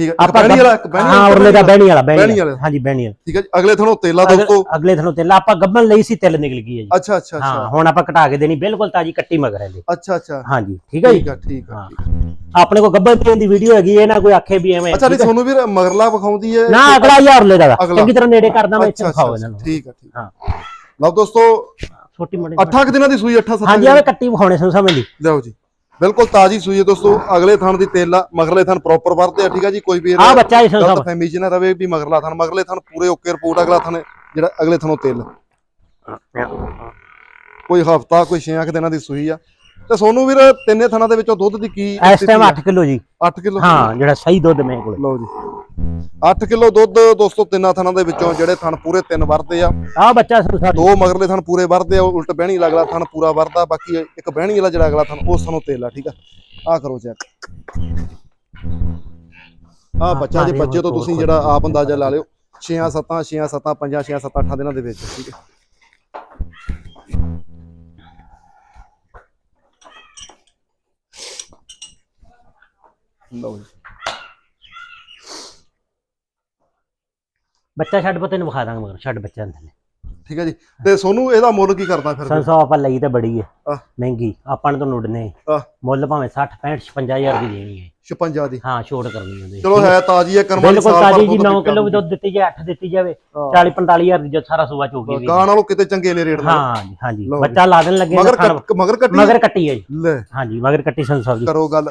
ਠੀਕ ਹੈ ਬਹਿਣੀ ਵਾਲਾ ਬਹਿਣੀ ਹਾਂ ਉਰਲੇ ਦਾ ਬਹਿਣੀ ਵਾਲਾ ਬਹਿਣੀ ਵਾਲਾ। ਹਾਂਜੀ ਬਹਿਣੀ ਵਾਲਾ। ਠੀਕ ਹੈ ਜੀ ਅਗਲੇ ਥਣੋਂ ਤੇਲਾ ਦੋਸਤੋ ਅਗਲੇ ਥਣੋਂ ਤੇਲ ਆਪਾਂ ਗੱਬਨ ਲਈ ਸੀ ਤਿਲ ਨਿਕਲ ਗਈ ਹੈ ਜੀ। ਅੱਛਾ ਅੱਛਾ ਹਾਂ ਹੁਣ ਆਪਾਂ ਘਟਾ ਕੇ ਦੇਣੀ ਬਿਲਕੁਲ ਤਾਜੀ ਕੱਟੀ ਮਗਰ ਇਹਦੇ ਅੱਛਾ ਅੱਛਾ। ਹਾਂਜੀ ਠੀਕ ਹੈ ਜੀ? ਠੀਕ ਹਾਂ। ਠੀਕ। ਆਪਣੇ ਕੋਲ ਗੱਬਨ ਦੇਣ ਦੀ ਵੀਡੀਓ ਹੈਗੀ ਇਹ ਨਾ ਕੋਈ ਆਖੇ ਵੀ ਐਵੇਂ ਅੱਛਾ ਨਹੀਂ ਹੈ? ਤੁਹਾਨੂੰ ਵੀਰ ਮਗਰਲਾ ਵਿਖਾਉਂਦੀ ਹੈ ਨਾ ਅਗਲਾ ਹਜ਼ਾਰ ਲੈ ਦਾ। ਚੰਗੀ ਤਰ੍ਹਾਂ ਨੇੜੇ ਕਰਦਾ ਮੈਂ ਇੱਥੇ ਅੱਛਾ ਖਾਓ ਅੱਛਾ ਇਹਨਾਂ ਨੂੰ। ਠੀਕ ਆ ਠੀਕ ਹਾਂ। ਲਓ ਦੋਸਤੋ ਛੋਟੀ ਮੋਟੀ 8 ਦਿਨਾਂ ਦੀ ਸੂਈ 8 7 ਹਾਂਜੀ ਆਵੇ ਕੱਟੀ ਵਿਖਾਉਣੇ ਸੁਣ ਸਮਝ ਲਈ। ਲਿਆਓ ਜੀ। ਬਿਲਕੁਲ ਤਾਜੀ ਸੂਈ ਹੈ ਦੋਸਤੋ ਅਗਲੇ ਥਣ ਦੀ ਤੇਲਾ ਮਗਰਲੇ ਥਣ ਪ੍ਰੋਪਰ ਵਰਤੇ ਆ ਠੀਕ ਆ ਜੀ ਕੋਈ ਵੀ ਆ ਬੱਚਾ ਗਲਤ ਸਭ। ਫਹਿਮੀ ਚ ਨਾ ਰਵੇ ਵੀ ਮਗਰਲਾ ਥਣ ਮਗਰਲੇ ਥਣ ਪੂਰੇ ਓਕੇ ਰਿਪੋਰਟ ਅਗਲਾ ਥਣ ਜਿਹੜਾ ਅਗਲੇ ਥਣੋਂ ਤੇਲ ਕੋਈ ਹਫਤਾ ਕੋਈ 6 ਕੁ ਦਿਨਾਂ ਦੀ ਸੂਈ ਆ। ਤੇ ਸੋਨੂੰ ਵੀਰ ਤਿੰਨੇ ਥਣਾਂ ਦੇ ਵਿੱਚੋਂ ਦੁੱਧ ਦੀ ਕੀ ਇਸ ਟਾਈਮ 8 ਕਿਲੋ ਜੀ। 8 ਕਿਲੋ ਹਾਂ ਜਿਹੜਾ ਸਹੀ ਦੁੱਧ ਮੇਰੇ ਕੋਲ। ਲਓ ਜੀ। 8 ਕਿਲੋ ਦੁੱਧ ਦੋਸਤੋ ਤਿੰਨਾਂ ਥਣਾਂ ਦੇ ਵਿੱਚੋਂ ਜਿਹੜੇ ਥਣ ਪੂਰੇ ਤਿੰਨ ਵਰਤੇ ਆ। ਆ ਬੱਚਾ ਸੁਣ ਸਾਡੇ। ਦੋ ਮਗਰਲੇ ਥਣ ਪੂਰੇ ਵਰਦੇ ਆ ਉਲਟ ਬਹਿਣੀ ਅਗਲਾ ਥਣ ਪੂਰਾ ਵਰਦਾ ਬਾਕੀ ਇੱਕ ਬਹਿਣੀ ਵਾਲਾ ਜਿਹੜਾ ਅਗਲਾ ਥਣ ਉਸ ਥਣੋਂ ਤੇਲ ਆ ਠੀਕ ਆ? ਆ ਕਰੋ ਚੈੱਕ ਆ ਬੱਚਾ ਜੀ ਬੱਚੇ ਤੋਂ ਤੁਸੀਂ ਜਿਹੜਾ ਆਪ ਅੰਦਾਜ਼ਾ ਲਾ ਲਿਓ। 6 7 6 7 5 6 7 8 ਦਿਨਾਂ ਦੇ ਵਿੱਚ ਠੀਕ ਹੈ ਲਓ ਜੀ। ਬੱਚਾ ਛੱਡ ਪਤੇ ਨੂੰ ਵਿਖਾ ਦਾਂਗੇ ਮਗਰ ਛੱਡ ਬੱਚਾ ਨੂੰ ਥੱਲੇ। ਠੀਕ ਹੈ ਜੀ। ਤੇ ਸੋਨੂੰ ਇਹਦਾ ਮੁੱਲ ਕੀ ਕਰਦਾ ਫਿਰ? ਸੰਸੋ ਆਪਾਂ ਲਈ ਤਾਂ ਬੜੀ ਹੈ। ਆਹ। ਮਹਿੰਗੀ ਆਪਾਂ ਨੂੰ ਤਾਂ ਨੁੱਡਨੇ। ਆਹ। ਮੁੱਲ ਭਾਵੇਂ 60 65 55000 ਦੀ ਦੇਣੀ ਹੈ। 56 ਦੀ। ਹਾਂ ਛੋਟ ਕਰਨੀ ਉਹਦੇ। ਚਲੋ ਹੈ ਤਾਜੀ ਹੈ ਕਰਮਾਂ ਦੀ ਬਿਲਕੁਲ ਸਾਲ ਤਾਜੀ ਜੀ ਦੁੱਧ 9 ਪਿੱਛਾ ਕਿਲੋ ਵੀ ਹੁੰਦੀ। ਦੁੱਧ ਦਿੱਤੀ ਜਾਏ 8 ਦਿੱਤੀ ਜਾਵੇ ਹਾਂ। 40 45000 ਦੀ ਜੋ ਸਾਰਾ ਸੂਆ ਚੋਗੀ ਵੀ ਗਾਂ ਨਾਲੋਂ ਕਿਤੇ ਚੰਗੇ ਨੇ ਰੇਟ ਨਾਲ। ਹਾਂ ਜੀ ਹਾਂ ਜੀ। ਲਓ ਬੱਚਾ ਲਾ ਦੇਣ ਲੱਗੇ ਮਗਰ ਕੱਟ- ਮਗਰ ਕੱਟੀ ਮਗਰ ਕੱਟੀ ਹੈ ਜੀ। ਲੈ। ਹਾਂ ਜੀ ਮਗਰ ਕੱਟੀ ਸੰਸੋ ਜੀ ਕਰੋ ਗੱਲ।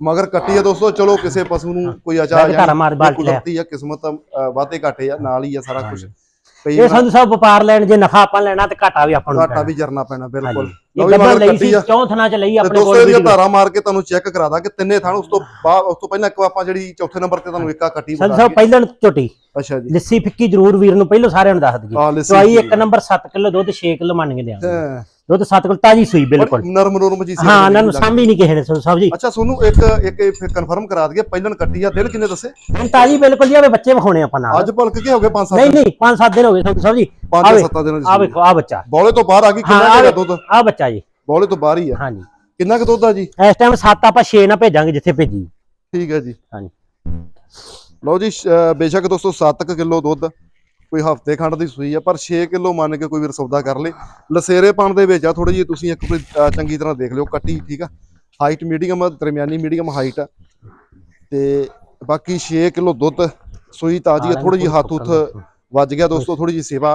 ਮਗਰ ਕੱਟੀ ਆ ਦੋਸਤੋ ਚਲੋ ਕਿਸੇ ਪਸ਼ੂ ਨੂੰ ਕੋਈ ਅਚਾ ਬੈਠ ਧਾਰਾ ਮਾਰ ਬਾਲਟੀ ਲੈ। ਕੁਦਰਤੀ ਆ ਕਿਸਮਤ ਵਾਧੇ ਘਾਟੇ ਆ ਨਾਲ ਹੀ ਆ ਸਾਰਾ ਕੁਝ ਇਹ ਸੰਧੂ ਸਾਹਿਬ ਵਪਾਰ ਲੈਣ ਜੇ ਨਫਾ ਆਪਾਂ ਲੈਣਾ ਤੇ ਘਾਟਾ ਵੀ ਆਪਾਂ ਨੂੰ ਘਾਟਾ ਵੀ ਜਰਨਾ ਪੈਣਾ ਬਿਲਕੁਲ। ਇਹ ਵੀ ਗੱਬਾ ਮਗਰ ਲਈ ਸੀ ਆ। ਚੌਥਨਾ ਚ ਲਈ ਆਪਣੇ ਦੋਸਤੋ ਕੋਲ ਇਹਦੀਆਂ ਵੀਡੀਓ ਧਾਰਾ ਮਾਰ ਕੇ ਤੁਹਾਨੂੰ ਚੈੱਕ ਕਰਾ ਦਾਂ ਕਿ ਤਿੰਨੇ ਥਾਂ ਉਸ ਤੋਂ ਬਾਅਦ ਉਸ ਤੋਂ ਪਹਿਲਾਂ ਇੱਕ ਆਪਾਂ ਜਿਹੜੀ ਚੌਥੇ ਨੰਬਰ ਤੇ ਤੁਹਾਨੂੰ ਇੱਕਾ ਕੱਟੀ ਸੰਧੂ ਸਾਹਿਬ ਪਹਿਲਾਂ ਝੋਟੀ। ਅੱਛਾ ਜੀ। ਲੱਸੀ ਫਿੱਕੀ ਜ਼ਰੂਰ ਵੀਰ ਨੂੰ ਪਹਿਲਾਂ ਸਾਰਿਆਂ ਨੂੰ ਦੱਸ ਦਈਏ। ਚਵਾਈ ਇੱਕ ਨੰਬਰ 7 ਕਿਲੋ ਦੁੱਧ 6 ਕਿਲੋ ਮੰਨ ਕੇ ਹਾਂ, ਦੁੱਧ 7 ਕਿਲੋ ਤਾਜੀ ਸੂਈ ਬਿਲਕੁਲ। ਨਰਮ ਨਰਮ ਜੀ ਹਾਂ ਇਹਨਾਂ ਨੂੰ ਸਾਂਭੀ ਨਹੀਂ ਕਿਸੇ ਨੇ ਸਾਹਿਬ ਜੀ। ਅੱਛਾ ਤੁਹਾਨੂੰ ਇੱਕ ਇੱਕ ਫਿਰ ਕਨਫਰਮ ਕਰਾ ਦਈਏ ਪਹਿਲਾਂ ਕੱਟੀ ਆ ਦਿਨ ਕਿੰਨੇ ਦੱਸੇ? ਤਾਜੀ ਬਿਲਕੁਲ ਜੀ ਆਵੇ ਬੱਚੇ ਵਿਖਾਉਣੇ ਆਪਾਂ ਨਾਲ। ਅੱਜ ਭਲਕ ਕੇ ਹੋ ਗਏ 5 ਨਹੀਂ 7 ਨਹੀਂ 5-7 ਦਿਨ ਹੋ ਗਏ ਸਾਹਿਬ ਜੀ। 5 ਆਵੇ 7 ਦਿਨਾਂ ਦੀ ਆ। ਵੇਖੋ ਆ ਬੱਚਾ। ਬੌਲੇ ਤੋਂ ਬਾਹਰ ਆ ਗਈ ਕਿੰਨਾ ਹੈਗਾ ਦੁੱਧ? ਆ ਬੱਚਾ ਜੀ। ਬੌਲੇ ਤੋਂ ਬਾਹਰ ਹੀ ਆ। ਹਾਂਜੀ। ਕਿੰਨਾ ਕੁ ਦੁੱਧ ਆ ਜੀ? ਇਸ ਟਾਈਮ 7 ਆਪਾਂ 6 ਨਾ ਭੇਜਾਂਗੇ ਜਿੱਥੇ ਭੇਜੀ। ਠੀਕ ਹੈ ਜੀ। ਹਾਂਜੀ। ਲਓ ਜੀ ਬੇਸ਼ੱਕ ਦੋਸਤੋ 7 ਕਿਲੋ ਦੁੱਧ। ਕੋਈ ਹਫ਼ਤੇ ਖੰਡ ਦੀ ਸੂਈ ਆ ਪਰ 6 ਕਿਲੋ ਮੰਨ ਕੇ ਕੋਈ ਵੀਰ ਸੌਦਾ ਕਰ ਲੇ। ਲਸੇਰੇ ਪਾਣ ਦੇ ਵਿੱਚ ਆ ਥੋੜੀ ਜਿਹੀ ਤੁਸੀਂ ਇੱਕ ਵਾਰੀ ਚੰਗੀ ਤਰ੍ਹਾਂ ਦੇਖ ਲਿਓ ਕੱਟੀ ਠੀਕ ਆ? ਹਾਈਟ ਮੀਡੀਅਮ ਦਰਮਿਆਨੀ ਮੀਡੀਅਮ ਹਾਈਟ ਆ। ਤੇ ਬਾਕੀ 6 ਕਿਲੋ ਦੁੱਧ ਸੂਈ ਤਾਜੀ ਆ ਥੋੜੀ ਜੀ ਹੱਥ ਹੁੱਥ ਵੱਜ ਗਿਆ ਦੋਸਤੋ ਥੋੜੀ ਜੀ ਸੇਵਾ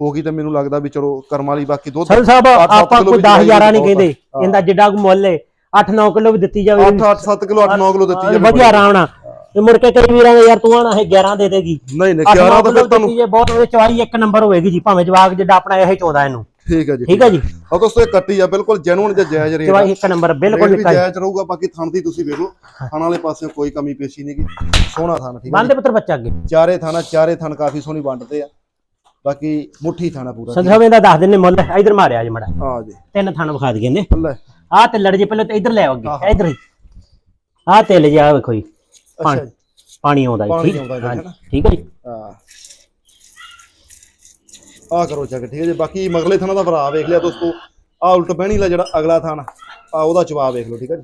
ਹੋ ਗਈ ਤੇ ਮੈਨੂੰ ਲੱਗਦਾ ਵੀ ਚਲੋ ਕਰਮ ਵਾਲੀ ਬਾਕੀ ਦੁੱਧ ਸੰਧੂ ਸਾਹਿਬ ਆਪਾਂ ਕਿਲੋ ਕੋਈ ਵੀ 10 11 ਨਹੀਂ। ਕਹਿੰਦੇ। ਇਹਦਾ ਜਿੱਡਾ ਮੁੱਲ ਹੈ 8-9 ਕਿਲੋ ਵੀ ਦਿੱਤੀ ਜਾਵੇ। 8 8 7 ਕਿਲੋ 8 9 ਕਿਲੋ ਦਿੱਤੀ ਜਾਵੇ। ਵਧੀਆ ਆਰਾਮ ਨਾਲ। ਇਹ ਮੁੜ ਕੇ ਕਈ ਵੀਰਾਂ ਦੇ ਯਾਰ ਤੂੰ ਆਣਾ ਇਹ 11 ਦੇ ਦੇਗੀ। ਨਹੀਂ ਨਹੀਂ 8 11 ਤਾਂ ਫਿਰ ਤੁਹਾਨੂੰ ਜੇ ਬਹੁਤ ਉਹਦੇ ਚਵਾਈ ਇੱਕ ਨੰਬਰ ਹੋਏਗੀ ਜੀ ਭਾਵੇਂ ਜਵਾਕ ਜਿੱਡਾ ਆਪਣਾ ਇਹ ਚੋਦਾ ਇਹਨੂੰ। ਠੀਕ ਹੈ ਜੀ ਠੀਕ ਹੈ ਜੀ। ਆ ਦੋਸਤੋ ਇਹ ਕੱਟੀ ਆ ਬਿਲਕੁਲ ਜੈਨੂਨ ਜਾਂ ਜਾਇਜ਼ ਰੇਟ ਚਵਾਈ ਇੱਕ ਨੰਬਰ ਬਿਲਕੁਲ ਨਿਕਲ ਜਾਇਜ਼ ਰਹੂਗਾ ਬਾਕੀ ਥਣ ਦੀ ਤੁਸੀਂ ਵੇਖ ਲਓ। ਥਣ ਵਾਲੇ ਪਾਸੇ ਕੋਈ ਕਮੀ ਪੇਸ਼ੀ ਨਹੀਂ ਗੀ। ਸੋਹਣਾ ਥਣ ਠੀਕ ਹੈ ਬੰਦੇ ਪੁੱਤਰ ਬੱਚਾ ਅੱਗੇ। ਚਾਰੇ ਥਾਣਾ ਚਾਰੇ ਥਣ ਕਾਫੀ ਸੋਹਣੀ ਵੰਡਦੇ ਆ। ਬਾਕੀ ਮੁੱਠੀ ਥਾਣਾ ਪੂਰਾ ਸੰਧੂ ਸਾਹਿਬ ਇਹਦਾ ਦੱਸ ਦਿੰਨੇ ਮੁੱਲ ਇਧਰ ਮਾਰਿਆ ਜੀ ਮੜਾ। ਆ ਜੀ। ਤਿੰਨ ਥਣ ਵਿਖਾ ਦਈਏ ਨੇ ਲੈ। ਆਹ ਤੇ ਲੜ ਜੇ ਪਹਿਲਾਂ ਤੇ ਇਧਰ ਲੈ। ਅੱਗੇ ਇਧਰ ਹੀ। ਆਹ ਤੇ ਜਾ ਵੇਖੋ ਜੀ। ਜੀ। ਪਾਣੀ ਆਉਂਦਾ ਜੀ ਪਾਣੀ ਠੀਕ? ਆਉਂਦਾ ਜੀ, ਹਾਂਜੀ? ਠੀਕ ਹੈ ਜੀ। ਆ ਆ ਕਰੋ ਚੈੱਕ ਠੀਕ ਹੈ ਜੀ। ਬਾਕੀ ਮਗਲੇ ਥਾਣਾ ਦਾ ਭਰਾ ਵੇਖ ਲਿਆ ਦੋਸਤੋ। ਆ ਉਲਟ ਬਹਿਣੀ ਲਾ ਜਿਹੜਾ ਅਗਲਾ ਥਾਣਾ ਆ ਉਹਦਾ ਜਵਾਬ ਵੇਖ ਲਓ ਠੀਕ ਹੈ ਜੀ।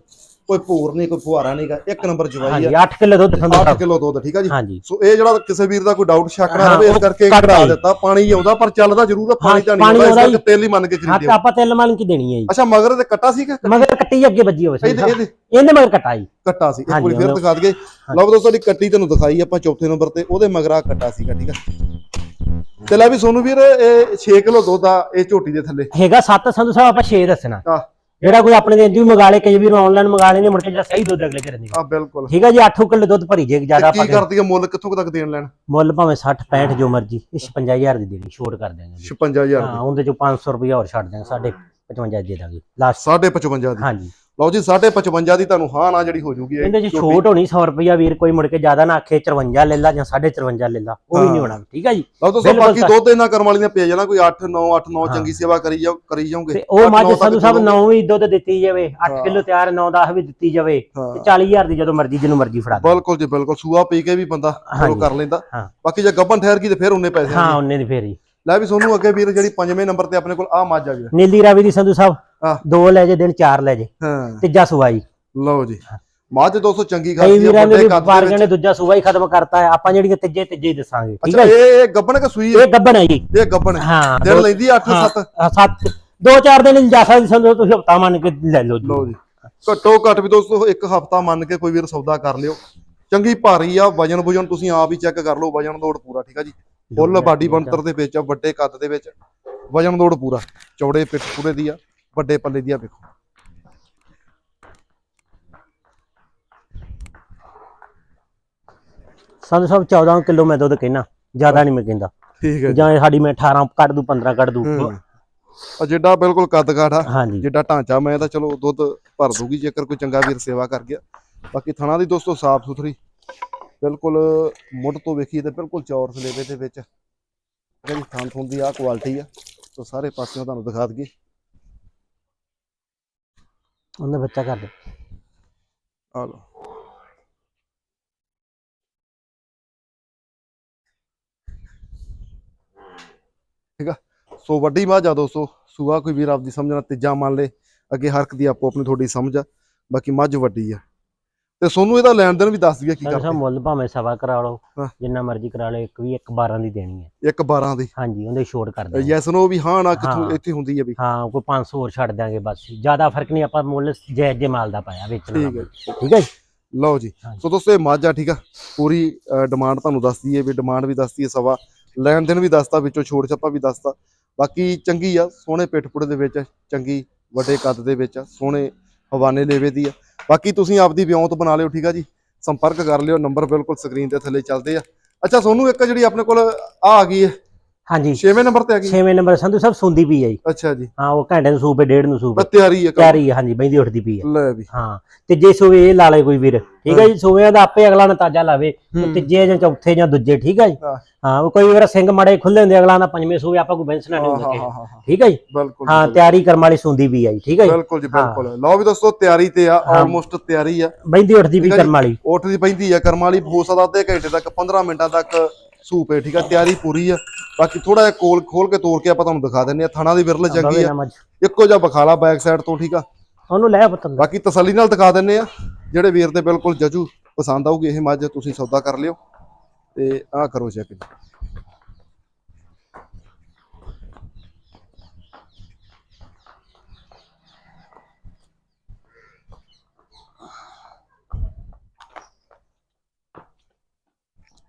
ਕੋਈ ਭੂਰ ਨਹੀਂ ਕੋਈ ਫੁਹਾਰਾ ਨਹੀਂਗਾ ਇੱਕ ਨੰਬਰ ਜਵਾਈ ਹਾਂਜੀ ਆ 8 ਕਿਲੋ ਦੁੱਧ ਸੰਧੂ 8 ਸਾਹਿਬ। ਕਿਲੋ ਦੁੱਧ ਠੀਕ ਹੈ ਜੀ? ਹਾਂਜੀ। ਸੋ ਇਹ ਜਿਹੜਾ ਕਿਸੇ ਵੀਰ ਦਾ ਕੋਈ ਡਾਊਟ ਸ਼ੱਕ ਨਾ ਹਾਂ, ਰਵੇ ਇਸ ਉਹ ਕਰਕੇ ਕਢਾ ਆਈ। ਦਿੱਤਾ। ਪਾਣੀ ਹੀ ਆਉਂਦਾ ਪਰ ਚੱਲਦਾ ਜ਼ਰੂਰ ਆ ਪਾਣੀ ਤਾਂ ਨਹੀਂ ਪਾਣੀ ਆਉਂਦਾ ਇਸ ਕਰਕੇ ਤੇਲ ਹੀ ਮੰਨ ਕੇ ਹਾਂ ਖਰੀਦਿਓ ਤੇ ਆਪਾਂ ਤਿੰਨ ਮਾਲਨ ਕੀ ਦੇਣੀ ਹੈ ਜੀ। ਅੱਛਾ ਮਗਰ ਤੇ ਕੱਟਾ ਸੀ ਕਿ ਮਗਰ ਕੱਟੀ ਅੱਗੇ ਵੱਜੀ ਹੋਵੇ ਸੰਧੂ ਇਹਦੇ ਸਾਹਿਬ। ਇਹਦੇ ਇਹਦੇ ਮਗਰ ਕਟਾ ਜੀ। ਕੱਟਾ ਸੀ। ਇੱਕ ਹਾਂਜੀ, ਵਾਰੀ ਫਿਰ ਉਹਦਾ- ਦਿਖਾ ਦਈਏ। ਲਓ ਦੋਸਤੋ ਦੀ ਕੱਟੀ ਤੈਨੂੰ ਦਿਖਾਈ ਆਪਾਂ ਚੌਥੇ ਨੰਬਰ ਤੇ। ਉਹਦੇ ਮਗਰ ਆ ਕੱਟਾ ਸੀਗਾ ਠੀਕ ਆ। ਤੇ ਲੈ ਵੀ ਸੋਨੂੰ ਵੀਰ ਇਹ 6 ਕਿਲੋ ਦੁੱਧ ਆ ਇਹ ਝੋਟੀ ਦੇ ਥੱਲੇ। ਹੈਗਾ 7 ਸੰਧੂ ਸਾਹਿਬ ਆਪਾਂ 6 ਦੱਸਣਾ। ਆ ਜਿਹੜਾ ਕੋਈ ਆਪਣੇ ਦੇ ਵੀ ਮੰਗਾ ਲੇ ਕਈ ਵੀਰ ਆਨਲਾਈਨ ਮੰਗਾ ਲੈਂਦੇ ਮੁੜ ਕੇ ਜਿਹੜਾ ਸਹੀ ਦੁੱਧ ਅਗਲੇ ਕਰਨ ਦੀ ਆ ਬਿਲਕੁਲ। ਠੀਕ ਹੈ ਜੀ 8 ਕਿਲੋ ਦੁੱਧ ਭਰੀ ਜੇ ਜ਼ਿਆਦਾ ਤੇ ਕੀ ਕਰਦੀ ਆ ਮੁੱਲ ਕਿੱਥੋਂ ਤੱਕ ਦੇਣ ਲੈਣ? ਮੁੱਲ ਭਾਵੇਂ 60 65 ਜੋ ਮਰਜ਼ੀ ਇਹ 55000 ਦੀ ਦੇਣੀ ਛੋਟ ਕਰ ਦਿਆਂਗੇ ਜੀ। 56000 ਹਾਂ ਉਹਦੇ ਚੋਂ 500 ਰੁਪਏ ਹੋਰ ਛੱਡ ਦਿਆਂਗੇ ਸਾਡੇ 55 ਦੇ ਦਾਂਗੇ ਲਾਸਟ 55 ਦੀ। ਹਾਂਜੀ। ਲਓ ਜੀ 55 ਦੀ ਤੁਹਾਨੂੰ ਹਾਂ ਨਾ ਜਿਹੜੀ ਹੋ ਜੂਗੀ ਇਹ ਇਹਦੇ ਚ। ਛੋਟ ਹੋਣੀ 100 ਰੁਪਇਆ ਵੀਰ ਕੋਈ ਮੁੜ ਕੇ ਜ਼ਿਆਦਾ ਨਾ ਆਖੇ 54 ਲੈ ਲਾ ਜਾਂ 54 ਲੈ ਲਾ ਉਹ ਵੀ ਨਹੀਂ। ਹੋਣਾ ਠੀਕ ਹੈ ਜੀ ਲਓ ਬਿਲਕੁਲ ਬਾਕੀ। ਦੁੱਧ ਇਹਨਾਂ ਕਰਮ ਵਾਲੀਆਂ ਪੇ ਜਾਣਾ ਕੋਈ 8 9 8 9 ਹਾਂ। ਚੰਗੀ ਸੇਵਾ ਕਰੀ ਜਾਓ ਕਰੀ ਜਾਓਗੇ ਤੇ ਉਹ ਮੱਝ ਨੌ ਤੱਕ ਸੰਧੂ ਸਾਹਿਬ ਚਲੋ। 9 ਵੀ ਦੁੱਧ ਦਿੱਤੀ ਜਾਵੇ 8 ਹਾਂ। ਕਿਲੋ ਤਿਆਰ 9 10 ਵੀ ਦਿੱਤੀ ਜਾਵੇ। ਤੇ 40000 ਦੀ ਜਦੋਂ ਮਰਜ਼ੀ ਜਿਹਨੂੰ ਮਰਜ਼ੀ ਫੜਾ ਦੇ ਬਿਲਕੁਲ ਜੀ ਬਿਲਕੁਲ ਸੂਆ ਪੀ ਕੇ ਵੀ ਬੰਦਾ ਹਾਂਜੀ। ਕਰ ਲੈਂਦਾ। ਬਾਕੀ ਜੇ ਗੱਬਨ ਠਹਿਰ ਗਈ ਤੇ ਫਿਰ ਉਹਨੇ ਪੈਸੇ ਹਾਂ ਉਹਨੇ ਦੀ ਫੇਰ ਹੀ ਲੈ ਵੀ ਸੋਨੂੰ ਅੱਗੇ ਵੀਰ ਜਿਹੜੀ ਪੰਜਵੇਂ ਨੰਬਰ ਤੇ ਆਪਣੇ ਕੋਲ ਆ ਮੱਝ ਆ ਗਈ ਨੀਲੀ ਰਾਵੀ ਦੀ ਸੰਧੂ ਸਾਹਿਬ ਹਾਂ। ਦੋ ਲੈ ਜੇ ਦਿਨ ਚਾਰ ਲੈ ਜੇ। ਹਾਂ। ਤੀਜਾ ਸੂਆਈ ਲਓ ਜੀ। ਮੱਝ 200 ਚੰਗੀ ਕਈ ਖਾਸੀ ਆ ਵੀਰਾਂ ਨੇ ਵੱਡੇ ਵੀ ਕੱਦ ਦੇ ਵਪਾਰੀਆਂ ਵਿੱਚ ਨੇ ਦੂਜਾ ਸੂਆ ਹੀ ਖਤਮ ਕਰਤਾ ਹੈ। ਆਪਾਂ ਜਿਹੜੀਆਂ ਤੀਜੇ ਤੀਜੇ ਹੀ ਦੱਸਾਂਗੇ। ਠੀਕ ਅੱਛਾ ਹੈ ਜੀ? ਇਹ ਇਹ ਗੱਬਨ ਕਿ ਸੂਈ ਹੈ? ਇਹ ਗੱਬਣ ਹੈ ਜੀ। ਇਹ ਗੱਬਨ ਹੈ। ਹਾਂ ਦਿਨ ਦੋ- ਲੈਂਦੀ 8 ਹਾਂ, 7 ਹਾਂ, ਸੱਤ। ਦੋ ਚਾਰ ਦਿਨ ਜਾ ਸਕਦੀ ਸੰਧੂ ਤੁਸੀਂ ਹਫਤਾ ਮੰਨ ਕੇ ਲੈ ਲਓ ਜੀ। ਲਓ ਜੀ। ਘੱਟੋ ਘੱਟ ਵੀ ਦੋਸਤੋ ਇੱਕ ਹਫਤਾ ਮੰਨ ਕੇ ਕੋਈ ਵੀਰ ਸੌਦਾ ਕਰ ਲਿਓ। ਚੰਗੀ ਭਾਰੀ ਆ ਵਜਨ ਵਜਨ ਤੁਸੀਂ ਆਪ ਹੀ ਚੈੱਕ ਕਰ ਲਓ ਵਜਨ ਦੋੜ ਪੂਰਾ ਠੀਕ ਆ ਜੀ? ਫੁੱਲ ਬਾਡੀ ਬਣਤਰ ਦੇ ਵਿੱਚ ਆ, ਵੱਡੇ ਕੱਦ ਦੇ ਵਿੱਚ। ਵਜਨ ਦੋੜ ਪੂਰਾ। ਚੌੜੇ ਪਿੱਠ ਪੂਰੇ ਦੀ ਆ। ਵੱਡੇ ਪੱਲੇ ਦੀ ਆ ਵੇਖੋ। ਸੰਧੂ ਸਾਹਿਬ 14 ਕਿਲੋ ਮੈਂ ਦੁੱਧ ਕਹਿਣਾ ਜ਼ਿਆਦਾ ਨਹੀਂ ਮੈਂ ਕਹਿੰਦਾ। ਠੀਕ ਹੈ ਜੀ। ਸਾਡੀ ਮੈਂ 18 ਕੱਢ ਦੂ 15 ਕੱਢ ਦੂ। ਆ ਜਿੱਡਾ ਬਿਲਕੁਲ ਕੱਦ ਕਾਠ ਆ ਜਿੱਡਾ ਢਾਂਚਾ ਮੈਂ ਤਾਂ ਚਲੋ ਦੁੱਧ ਭਰ ਦੂਗੀ ਜੇਕਰ ਕੋਈ ਚੰਗਾ ਵੀਰ ਸੇਵਾ ਕਰ ਗਿਆ। ਬਾਕੀ ਥਣਾ ਦੀ ਦੋਸਤੋ ਸਾਫ਼ ਸੁਥਰੀ ਬਿਲਕੁਲ ਮੁੱਢ ਤੋਂ ਵੇਖੀਏ ਤੇ ਬਿਲਕੁਲ ਚੌਰ ਸਲੇਵੇ ਦੇ ਵਿੱਚ। ਜਿਹੜੀ ਥਣ ਥੁਣ ਦੀ ਆ ਕੁਆਲਿਟੀ ਆ ਸੋ ਸਾਰੇ ਪਾਸਿਓਂ ਤੁਹਾਨੂੰ ਦਿਖਾ ਦਈਏ। ਉਹਨੇ ਬੱਚਾ ਕਰ ਦੇ ਆ ਲਓ। ਠੀਕ ਆ? ਸੋ ਵੱਡੀ ਮੱਝ ਆ ਦੋਸਤੋ ਸੂਆ ਕੋਈ ਵੀਰ ਆਪਦੀ ਸਮਝਣਾ ਤੀਜਾ ਮੰਨ ਲੇ, ਅੱਗੇ ਹਰਕ ਦੀ ਆਪੋ ਆਪਣੀ ਤੁਹਾਡੀ ਸਮਝ ਆ, ਬਾਕੀ ਮੱਝ ਵੱਡੀ ਆ। ਤੇ ਸੋਨੂੰ ਇਹਦਾ ਲੈਣ ਦੇਣ ਵੀ ਦੱਸ ਦਈਏ ਕੀ ਕਰਦੇ ਮੁੱਲ ਭਾਵੇਂ ਸਵਾ ਕਰਾ ਲਓ ਹਾਂ। ਜਿੰਨਾ ਮਰਜ਼ੀ ਕਰਾ ਲਓ ਇੱਕ ਵੀ ਇੱਕ 12 ਦੀ ਦੇਣੀ ਹੈ। ਇੱਕ 12 ਦੀ। ਹਾਂਜੀ ਉਹਦੇ ਛੋਟ ਕਰ ਦਿਆਂਗੇ। ਯੈਸ ਨੋ ਵੀ ਹਾਂ ਨਾ ਕਿੱਥੋਂ ਹਾਂ। ਇੱਥੇ ਹੁੰਦੀ ਹੈ ਵੀ। ਹਾਂ ਕੋਈ 500 ਹੋਰ ਛੱਡ ਦਿਆਂਗੇ ਬਸ। ਜ਼ਿਆਦਾ ਫ਼ਰਕ ਨਹੀਂ ਆਪਾਂ ਮੁੱਲ ਜਾਇਜ਼ ਜੇ ਮਾਲ ਦਾ ਪਾਇਆ ਵੇਚਣ ਠੀਕ ਹੈ ਠੀਕ ਹੈ ਜੀ? ਲਓ ਜੀ। ਹਾਂਜੀ। ਸੋ ਦੋਸਤੋ ਇਹ ਮੱਝ ਠੀਕ ਆ? ਪੂਰੀ ਡਿਮਾਂਡ ਤੁਹਾਨੂੰ ਦੱਸਦੀ ਹੈ ਵੀ ਡਿਮਾਂਡ ਵੀ ਦੱਸਦੀ ਹੈ ਸਵਾ। ਲੈਣ ਦੇਣ ਵੀ ਦੱਸਤਾ ਵਿੱਚੋਂ ਛੋੜ ਛੱਪਾ ਵੀ ਦੱਸਤਾ। ਬਾਕੀ ਚੰਗੀ ਆ ਸੋਹਣੇ ਪਿੱਠਪੁੜੇ ਦੇ ਵਿੱਚ ਚੰਗੀ ਵੱਡੇ ਕੱਦ ਦੇ ਵਿੱਚ ਆ, ਸੋਹਣੇ ਹਵਾਨੇ ਲੇਵੇ ਦੀ ਆ। ਬਾਕੀ ਤੁਸੀਂ ਆਪਦੀ ਵਿਉਂਤ ਬਣਾ ਲਿਓ, ਠੀਕ ਆ ਜੀ? ਸੰਪਰਕ ਕਰ ਲਿਓ ਨੰਬਰ ਬਿਲਕੁਲ ਸਕਰੀਨ ਤੇ ਥੱਲੇ ਚੱਲਦੇ ਆ। ਅੱਛਾ, ਸੋਨੂੰ ਇੱਕ ਜਿਹੜੀ ਆਪਣੇ ਕੋਲ ਆ ਆ ਗਈ ਹੈ। ਹਾਂਜੀ। 6ਵੇਂ ਨੰਬਰ ਤੇ ਆ ਗਈ। 6ਵੇਂ ਨੰਬਰ ਸੰਧੂ ਸਾਹਿਬ ਸੁੰਦੀ ਪਈ ਜੀ। ਅੱਛਾ ਜੀ। ਹਾਂ ਉਹ ਘੰਟੇ ਨੂੰ ਸੂਪੇ ਡੇਢ ਨੂੰ ਸੂਪੇ ਬਸ ਤਿਆਰੀ ਹੈ ਕੰਮ। ਤਿਆਰੀ ਹੈ ਹਾਂਜੀ ਬੈਂਦੀ ਉੱਠਦੀ ਪਈ ਹੈ ਲੈ ਵੀ। ਹਾਂ ਤੇ ਜੇ ਸੋਵੇ ਇਹ ਲਾ ਲੇ ਕੋਈ ਵੀਰ। ਠੀਕ ਹੈ ਜੀ ਸੋਵਿਆਂ ਦਾ ਆਪੇ ਅਗਲਾ ਨਤਾਜਾ ਲਾਵੇ। ਤੀਜੇ ਜਾਂ ਚੌਥੇ ਜਾਂ ਦੂਜੇ ਠੀਕ ਹੈ ਜੀ? ਹਾਂ। ਉਹ ਕੋਈ ਵਾਰ ਸਿੰਘ ਮੜੇ ਖੁੱਲੇ ਹੁੰਦੇ ਅਗਲਾ ਦਾ ਪੰਜਵੇਂ ਸੋਵੇ ਆਪਾਂ ਕੋਈ ਬੈਂਸਣਾ ਨਹੀਂ ਹੁੰਦਾ ਠੀਕ ਹੈ ਜੀ? ਬਿਲਕੁਲ ਹਾਂ ਤਿਆਰੀ ਕਰਮ ਵਾਲੀ ਸੁੰਦੀ ਵੀ ਆ ਜੀ ਠੀਕ ਹੈ ਜੀ? ਬਿਲਕੁਲ ਜੀ। ਬਿਲਕੁਲ। ਲਓ ਵੀ ਦੋਸਤੋ ਤਿਆਰੀ ਤੇ ਆ। ਆਲਮੋਸਟ ਤਿਆਰੀ ਆ। ਬੈਂਦੀ ਉੱਠਦੀ ਵੀ। ਕਰਮ ਵਾਲੀ। ਉੱਠਦੀ ਪੈਂਦੀ ਆ ਕਰਮ ਵਾਲੀ ਹੋ ਸਕਦਾ ਅੱਧੇ ਘੰਟੇ ਤੱਕ 15 ਮਿੰਟਾਂ ਤੱਕ ਸੂਪ ਠੀਕ ਆ ਤਿਆਰੀ ਪੂਰੀ ਆ। ਬਾਕੀ ਥੋੜਾ ਜਿਹਾ ਕੋਲ ਖੋਲ ਕੇ ਤੋੜ ਕੇ ਆਪਾਂ ਤੁਹਾਨੂੰ ਦਿਖਾ ਦਿੰਨੇ ਆ ਥਣਾ ਦੀ ਵਿਰਲ ਚੰਗੀ ਆ। ਇੱਕੋ ਜਿਹਾ ਬਖਾਲਾ ਬੈਕ ਸਾਈਡ ਤੋਂ ਠੀਕ ਆ। ਉਹਨੂੰ ਲੈ ਪਤੰਦ ਬਾਕੀ ਤਸੱਲੀ ਨਾਲ ਦਿਖਾ ਦਿੰਨੇ ਆ ਜਿਹੜੇ ਵੀਰ ਤੇ ਬਿਲਕੁਲ ਜਜੂ ਪਸੰਦ ਆਊਗੀ ਇਹ ਮੱਝ ਤੁਸੀਂ ਸੌਦਾ ਕਰ ਲਿਓ। ਤੇ ਆਹ ਕਰੋ ਚੈੱਕ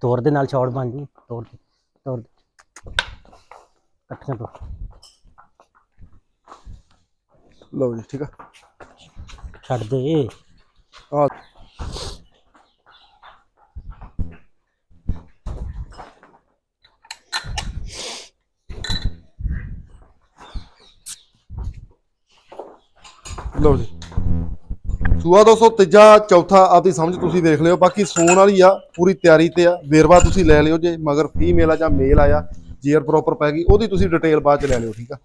ਤੋਰ ਦੇ ਨਾਲ ਛੋੜ ਬਣ ਜੀ ਤੋਰ ਦੇ ਤੋਰ ਦੇ। ਇਕੱਠੀਆਂ ਤੋਂ ਲਓ ਜੀ ਠੀਕ ਆ। ਛੱਡ ਦੇ। ਆ ਲਓ ਜੀ। ਸੂਆ ਦੋਸਤੋ ਤੀਜਾ ਚੌਥਾ ਆਪਦੀ ਸਮਝ ਤੁਸੀਂ ਵੇਖ ਲਿਓ। ਬਾਕੀ ਸੂਣ ਵਾਲੀ ਆ ਪੂਰੀ ਤਿਆਰੀ ਤੇ ਆ। ਵੇਰਵਾ ਤੁਸੀਂ ਲੈ ਲਿਓ ਜੇ ਮਗਰ ਫੀਮੇਲ ਆ ਜਾਂ ਮੇਲ ਆਇਆ ਜੀਅਰ ਪ੍ਰੋਪਰ ਪੈ ਗਈ ਉਹਦੀ ਤੁਸੀਂ ਡਿਟੇਲ ਬਾਅਦ ਚ ਲੈ ਲਿਓ ਠੀਕ ਆ?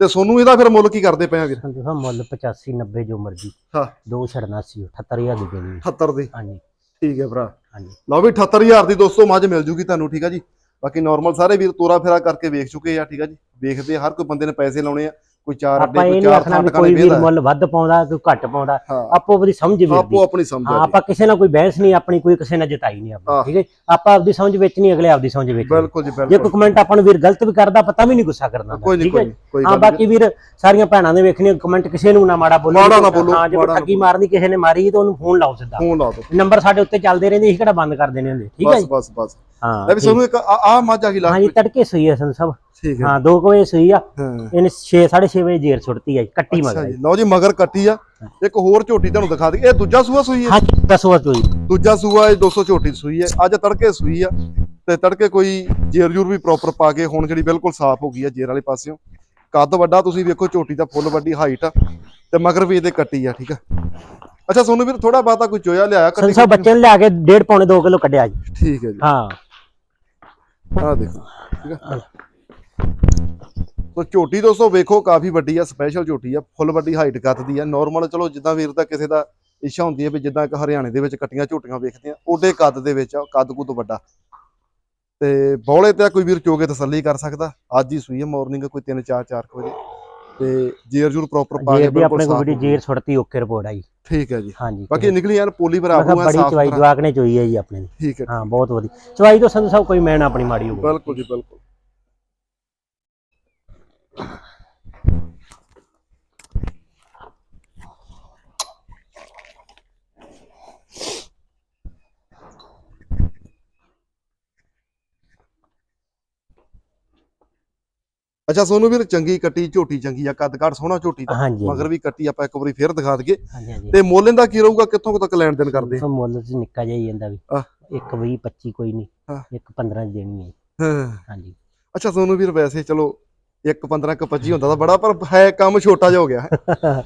ਤੇ ਸੋਨੂੰ ਇਹਦਾ ਫਿਰ ਮੁੱਲ ਕੀ ਕਰਦੇ ਪਏ ਆ ਵੀਰ? ਸਾਹਿਬ ਮੁੱਲ 85 90 ਜੋ ਮਰਜ਼ੀ। ਹਾਂ। ਦੋ ਛੜਨਾ ਸੀ 78000 ਦੀ ਦੇਣੀ। 78 ਦੀ? ਹਾਂਜੀ। ਠੀਕ ਹੈ ਭਰਾ। ਹਾਂਜੀ। ਲਓ ਵੀ 78000 ਦੀ ਦੋਸਤੋ ਮੱਝ ਮਿਲ ਜੂਗੀ ਤੁਹਾਨੂੰ ਠੀਕ ਆ ਜੀ? ਬਾਕੀ ਨਾਰਮਲ ਸਾਰੇ ਵੀਰ ਤੋਰਾ ਫੇਰਾ ਕਰਕੇ ਵੇਖ ਚੁੱਕੇ ਆ ਠੀਕ ਆ ਜੀ? ਵੇਖਦੇ ਹਰ ਕੋਈ ਬੰਦੇ ਨੇ ਪੈਸੇ ਲਾਉਣੇ ਆ। ਕੋਈ ਚਾਰ ਅੱਡੇ ਆਪਾਂ ਇਹ ਕੋਈ ਨਹੀਂ ਚਾਰ ਆਖਣਾ ਵੀ ਥਾਂ ਕੋਈ ਟਿਕਾਣੇ ਵੀਰ ਵੇਦਾ ਮੁੱਲ ਵੱਧ ਪਾਉਂਦਾ ਕੋਈ ਘੱਟ ਪਾਉਂਦਾ ਆਪੋ ਆਪਣੀ ਸਮਝ ਦੀ ਆਪੋ ਆਪਣੀ ਸਮਝ ਹਾਂ। ਆਪਾਂ ਕਿਸੇ ਨਾਲ ਕੋਈ ਬਹਿਸ ਨਹੀਂ ਆਪਣੀ ਕੋਈ ਕਿਸੇ ਨਾਲ ਜਿਤਾਈ ਨਹੀਂ ਆਪਣੀ ਹਾਂ। ਠੀਕ ਹੈ ਆਪਾਂ ਆਪਦੀ ਸਮਝ ਵਿੱਚ ਨਹੀਂ ਅਗਲੇ ਆਪਦੀ ਸਮਝ ਵਿੱਚ। ਬਿਲਕੁਲ ਜੀ ਜੇ ਕੋਈ ਬਿਲਕੁਲ ਕਮੈਂਟ ਆਪਾਂ ਨੂੰ ਵੀਰ ਗਲਤ ਵੀ ਕਰਦਾ ਪਤਾ ਵੀ ਨਹੀਂ ਗੁੱਸਾ ਕਰਨਾ ਕੋਈ ਨਹੀਂ ਠੀਕ ਹੈ ਕੋਈ ਕੋਈ ਹਾਂ ਬਾਕੀ ਵੀਰ ਸਾਰੀਆਂ ਭੈਣਾਂ ਨੇ ਵੇਖਣੀ ਕਮੈਂਟ ਕਿਸੇ ਨੂੰ ਨਾ ਮਾੜਾ ਬੋਲੋ ਮਾੜਾ ਨਾ ਬੋਲੋ, ਹਾਂ ਜੇ ਠੱਗੀ ਮਾਰਨੀ ਕਿਸੇ ਨੇ ਮਾਰੀ ਤਾਂ ਉਹਨੂੰ ਫੋਨ ਲਾਓ ਸਿੱਧਾ। ਫੋਨ ਲਾ ਦਿਓ। ਨੰਬਰ ਸਾਡੇ ਉੱਤੇ ਚੱਲਦੇ ਰਹਿੰਦੇ ਅਸੀਂ ਕਿਹੜਾ ਬੰਦ ਕਰ ਦੇਣੇ ਹੁੰਦੇ ਠੀਕ ਹੈ ਬਸ ਬਸ ਬਸ। ਹਾਂ ਵੀ। ਸਾਨੂੰ ਇੱਕ ਆ ਮੱਝ ਆ ਗਈ ਹਾਂ ਲਾਸਟ ਜੀ ਤੜਕੇ ਸੂਈ ਹੈ ਸਾਹਿਬ ਠੀਕ ਹੈ। ਹਾਂ 2 ਵਜੇ ਸੂਈ ਆ। ਇਹਨੇ 6 6:30 ਵਜੇ ਜੇਰ ਸੁੱਟਤੀ ਆ ਕੱਟੀ ਅੱਛਾ ਮਗਾ ਜੀ। ਲਓ ਜੀ ਮਗਰ ਕੱਟੀ ਆ। ਇੱਕ ਹੋਰ ਝੋਟੀ ਤੁਹਾਨੂੰ ਦਿਖਾ ਦਈਏ। ਇਹ ਦੂਜਾ ਸੂਆ ਸੂਈ ਹੈ? ਹਾਂ ਜੀ, ਦੱਸੋ ਦੱਸੋ ਜੀ ਦੂਜਾ ਸੂਆ ਇਹ 200 ਝੋਟੀ ਸੂਈ ਹੈ। ਅੱਜ ਤੜਕੇ ਸੂਈ ਆ। ਤੇ ਤੜਕੇ ਕੋਈ ਜੇਰ ਜੂਰ ਵੀ ਪ੍ਰੋਪਰ ਪਾ ਕੇ ਹੁਣ ਜਿਹੜੀ ਬਿਲਕੁਲ ਸਾਫ਼ ਹੋ ਗਈ ਆ ਜੇਰ ਵਾਲੇ ਪਾਸਿਓਂ। ਕੱਦ ਵੱਡਾ ਤੁਸੀਂ ਵੇਖੋ ਝੋਟੀ ਦਾ ਫੁੱਲ ਵੱਡੀ ਹਾਈਟ ਆ। ਤੇ ਮਗਰ ਵੀ ਇਹਦੇ ਕੱਟੀ ਆ ਠੀਕ ਆ। ਅੱਛਾ ਸੋਨੂੰ ਵੀਰ ਥੋੜਾ ਬਾਤਾ ਕੋਈ ਚੋਇਆ ਲਿਆਇਆ ਸੰਤ ਸਾਹਿਬ ਬੱਚੇ ਨੇ? ਲਿਆ ਕੇ 1.5 ਪੌਣੇ 2 ਕਿਲੋ ਕੱਢਿਆ ਜੀ। ਠੀਕ ਹੈ ਜੀ। ਹਾਂ। ਆਹ ਦੇਖੋ। ਠੀਕ ਆ ਸੋ ਝੋਟੀ ਦੋਸਤੋ, ਵੇਖੋ, ਕਾਫੀ ਵੱਡੀ ਆ ਸਪੈਸ਼ਲ ਝੋਟੀ ਆ, ਫੁੱਲ ਵੱਡੀ ਹਾਈਟ ਕੱਦ ਦੀ ਆ। ਨਾਰਮਲ ਚਲੋ, ਜਿੱਦਾਂ ਵੀਰ ਦਾ ਕਿਸੇ ਦਾ ਇੱਛਾ ਹੁੰਦੀ ਹੈ ਵੀ ਜਿੱਦਾਂ ਇੱਕ ਹਰਿਆਣੇ ਦੇ ਵਿੱਚ ਕੱਟੀਆਂ ਝੋਟੀਆਂ ਵੇਖਦੇ ਆ ਓਡੇ ਕੱਦ ਦੇ ਵਿੱਚ ਆ, ਕੱਦ ਕੁੱਦ ਵੱਡਾ। ਤੇ ਬੌਲੇ ਤੇ ਕੋਈ ਵੀਰ ਚੋਗੇ ਤਸੱਲੀ ਕਰ ਸਕਦਾ। ਅੱਜ ਹੀ ਸੂਈ ਹੈ ਮਾਰਨਿੰਗ ਕੋਈ 3 4 4 ਵਜੇ। ਤੇ ਜੇਰ ਜੂਰ ਪ੍ਰੋਪਰ ਪਾ ਕੇ ਬਿਲਕੁਲ ਆਪਣੇ ਕੋਲ ਸਾਫ਼ ਹੋ ਗਈ। ਜੇਰ ਸੁੱਟਤੀ ਓਕੇ ਰਿਪੋਰਟ ਆ ਜੀ ਠੀਕ ਹੈ ਜੀ। ਹਾਂਜੀ। ਬਾਕੀ ਨਿਕਲੀ ਯਾਰ ਪੋਲੀ ਮੈਂ ਕਿਹਾ ਬਰਾਬਰ ਆ ਬੜੀ ਸਾਫ਼ ਚਵਾਈ ਜਵਾਕ ਨੇ ਚੋਈ ਹੈ ਜੀ ਆਪਣੇ ਠੀਕ ਹੈ ਹਾਂ ਬਹੁਤ ਵਧੀਆ। ਚਵਾਈ ਤੋਂ ਸੰਧੂ ਸਾਹਿਬ ਕੋਈ ਮੈਨ ਆਪਣੀ ਮਾੜੀ ਹੋਊਗੀ। ਬਿਲਕੁਲ ਜੀ ਬਿਲਕੁਲ। ਅੱਛਾ ਸੋਨੂੰ ਵੀਰ ਚੰਗੀ ਕੱਟੀ ਝੋਟੀ ਚੰਗੀ ਆ ਕੱਦ ਕਾਠ ਸੋਹਣਾ ਝੋਟੀ ਦਾ ਹਾਂਜੀ ਮਗਰ ਵੀ ਕੱਟੀ ਆਪਾਂ ਇੱਕ ਵਾਰੀ ਫੇਰ ਦਿਖਾ ਦਈਏ। ਹਾਂਜੀ ਹਾਂਜੀ। ਤੇ ਮੁੱਲ ਇਹਦਾ ਕੀ ਰਹੂਗਾ? ਕਿੱਥੋਂ ਕੁ ਤੱਕ ਲੈਣ ਦੇਣ ਕਰਦੇ ਸੋ ਮੁੱਲ ਚ ਨਿੱਕਾ ਜਿਹਾ ਹੀ ਜਾਂਦਾ ਵੀ। ਆਹ। ਇੱਕ 20 25 ਕੋਈ ਨਹੀਂ। ਹਾਂ। ਇੱਕ 15 ਦੀ ਦੇਣੀ ਹੈ ਹਾਂ। ਹਾਂਜੀ। ਅੱਛਾ ਸੋਨੂੰ ਵੀਰ ਵੈਸੇ ਚਲੋ ਇੱਕ 15 ਇੱਕ 25 ਹੁੰਦਾ ਤਾਂ ਬੜਾ ਪਰ ਹੈ ਕੰਮ ਛੋਟਾ ਜਿਹਾ ਹੋ ਗਿਆ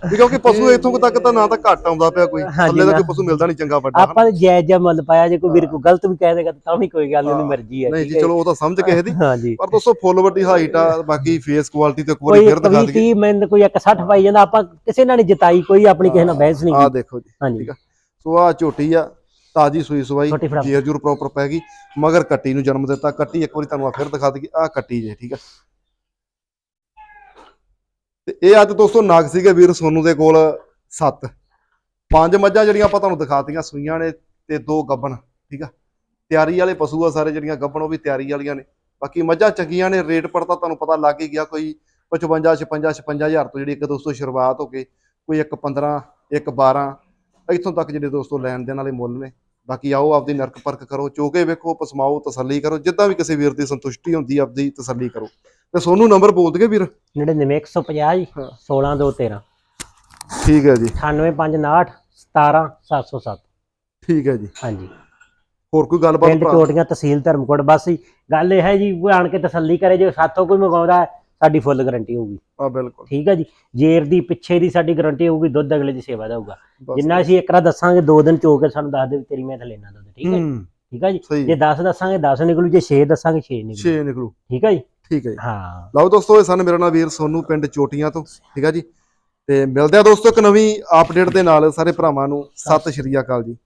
ਵੀ ਕਿਉਂਕਿ ਪਸ਼ੂ ਇੱਥੋਂ ਕੁ ਤੱਕ ਤਾਂ ਨਾ ਤਾਂ ਘੱਟ ਆਉਂਦਾ ਪਿਆ ਕੋਈ। ਥੱਲੇ ਦਾ। ਕੋਈ ਪਸ਼ੂ ਮਿਲਦਾ ਨਹੀਂ ਚੰਗਾ ਵੱਡਾ ਆਪਾਂ ਨੇ ਜਾਇਜ਼ ਜਿਹਾ ਮੁੱਲ ਪਾਇਆ ਜੇ ਕੋਈ ਵੀਰ ਕੋ ਗਲਤ ਵੀ ਕਹਿ ਦੇਗਾ ਤਾਂ ਵੀ ਕੋਈ ਗੱਲ ਨਹੀਂ ਮਰਜ਼ੀ ਹੈ ਨਹੀਂ ਜੀ ਚਲੋ ਉਹ ਤਾਂ ਸਮਝ ਕਿਸੇ ਦੀ। ਪਰ ਦੋਸਤੋ ਫੁੱਲ ਵੱਡੀ ਹਾਈਟ ਆ ਬਾਕੀ ਫੇਸ ਕੁਆਲਿਟੀ ਤੇ ਇੱਕ ਵਾਰੀ ਕੋਈ ਫਿਰ ਦਿਖਾ ਦਈਏ। ਕੀ ਮੈਂ ਕੋਈ ਇੱਕ 60 ਪਾਈ ਜਾਂਦਾ ਆਪਾਂ ਕਿਸੇ ਨਾਲ ਨਹੀਂ ਜਿਤਾਈ ਕੋਈ ਆਪਣੀ ਕਿਸੇ ਨਾਲ ਬਹਿਸ ਨਹੀਂ ਕੀਤੀ। ਦੇਖੋ ਜੀ ਠੀਕ ਆ। ਸੋ ਆ ਝੋਟੀ ਆ ਤਾਜੀ ਸੂਈ ਸਵਾਈ ਜੇਰ ਜੂਰ ਪ੍ਰੋਪਰ ਪੈ ਗਈ ਮਗਰ ਕੱਟੀ ਨੂੰ ਜਨਮ ਦਿੱਤਾ ਕੱਟੀ ਇੱਕ ਵਾਰੀ ਤੁਹਾਨੂੰ ਆ ਫਿਰ ਦਿਖਾ ਦਈਏ ਆ ਕੱਟੀ ਜੇ ਠੀਕ ਆ। ਤੇ ਇਹ ਅੱਜ ਦੋਸਤੋ ਨਾਗ ਸੀਗੇ ਵੀਰ ਸੋਨੂ ਦੇ ਕੋਲ 7 ਪੰਜ ਮੱਝਾਂ ਜਿਹੜੀਆਂ ਆਪਾਂ ਤੁਹਾਨੂੰ ਦਿਖਾਤੀਆਂ, ਸੂਈਆਂ ਨੇ ਤੇ ਦੋ ਗੱਬਣ, ਠੀਕ ਆ? ਤਿਆਰੀ ਵਾਲੇ ਪਸ਼ੂ ਆ ਸਾਰੇ ਜਿਹੜੀਆਂ ਗੱਬਣ, ਉਹ ਵੀ ਤਿਆਰੀ ਵਾਲੀਆਂ ਨੇ। ਬਾਕੀ ਮੱਝਾਂ ਚੰਗੀਆਂ ਨੇ, ਰੇਟ ਪਰ ਤਾਂ ਤੁਹਾਨੂੰ ਪਤਾ ਲੱਗ ਹੀ ਗਿਆ ਕੋਈ 55 56 55000 ਤੋਂ ਜਿਹੜੀ ਇੱਕ ਦੋਸਤੋ ਸ਼ੁਰੂਆਤ ਹੋ ਕੇ ਕੋਈ ਇੱਕ 15 ਇੱਕ 12 ਇੱਥੋਂ ਤੱਕ ਜਿਹੜੇ ਦੋਸਤੋ ਲੈਣ ਦੇਣ ਵਾਲੇ ਮੁੱਲ ਨੇ। ਬਾਕੀ ਆਓ ਆਪਦੀ ਨਰਕ ਪਰਖ ਕਰੋ ਚੋਕੇ ਵੇਖੋ, ਪਸਮਾਓ, ਤਸੱਲੀ ਕਰੋ, ਜਿੱਦਾਂ ਵੀ ਕਿਸੇ ਵੀਰ ਦੀ ਸੰਤੁਸ਼ਟੀ ਹੁੰਦੀ, ਆਪਦੀ ਤਸੱਲੀ ਕਰੋ। ਤੇ ਸੋਨੂੰ ਨੰਬਰ ਬੋਲ ਦਗੇ ਵੀਰ? 99 150 ਜੀ ਹਾਂ। 16 2 13 ਠੀਕ ਹੈ ਜੀ। 98559 17 707 ਠੀਕ ਹੈ ਜੀ। ਹਾਂਜੀ। ਹੋਰ ਕੋਈ ਗੱਲਬਾਤ ਪਿੰਡ? ਚੋਟੀਆਂ ਤਹਿਸੀਲ ਧਰਮਕੋਟ ਬਸ ਹੀ ਗੱਲ ਇਹ ਹੈ ਜੀ ਉਹ ਆਣ ਕੇ ਤਸੱਲੀ ਕਰੇ ਜੇ ਸਾਥੋਂ ਕੋਈ ਮੰਗਵਾਉਂਦਾ ਹੈ, ਸਾਡੀ ਫੁੱਲ ਗਾਰੰਟੀ ਹੋਊਗੀ। ਆ ਬਿਲਕੁਲ। ਠੀਕ ਹੈ ਜੀ। ਜੇਰ ਦੀ ਪਿੱਛੇ ਦੀ ਸਾਡੀ ਗਾਰੰਟੀ ਹੋਊਗੀ ਦੁੱਧ ਅਗਲੇ ਦੀ ਸੇਵਾ ਦਾ ਹੋਊਗਾ। ਜਿੰਨਾ ਅਸੀਂ ਇੱਕ ਵਾਰ ਦੱਸਾਂਗੇ ਦੋ ਦਿਨ ਚੋ ਕੇ ਸਾਨੂੰ ਦੱਸ ਦੇ ਤੇਰੀ ਮੈਂ ਤਾਂ ਲੈਣਾ ਦੁੱਧ ਠੀਕ ਹੈ ਠੀਕ ਹੈ ਜੀ। ਜੇ 10 ਦੱਸਾਂਗੇ 10 ਨਿਕਲੂ ਜੇ 6 ਦੱਸਾਂਗੇ 6 ਨਿਕਲੂ। 6 ਨਿਕਲੂ। ਠੀਕ ਹੈ ਜੀ। ਠੀਕ ਹੈ ਜੀ। ਹਾਂ। ਲਓ ਦੋਸਤੋ ਇਹ ਸਨ ਮੇਰਾ ਨਾਮ ਵੀਰ ਸੋਨੂ ਪਿੰਡ ਚੋਟੀਆਂ ਤੋਂ ਠੀਕ ਹੈ ਜੀ? ਤੇ ਮਿਲਦੇ ਆ ਦੋਸਤੋ ਇੱਕ ਨਵੀਂ ਅਪਡੇਟ ਦੇ ਨਾਲ ਸਾਰੇ ਭਰਾਵਾਂ ਨੂੰ ਸਤਿ ਸ਼੍ਰੀ ਅਕਾਲ ਜੀ।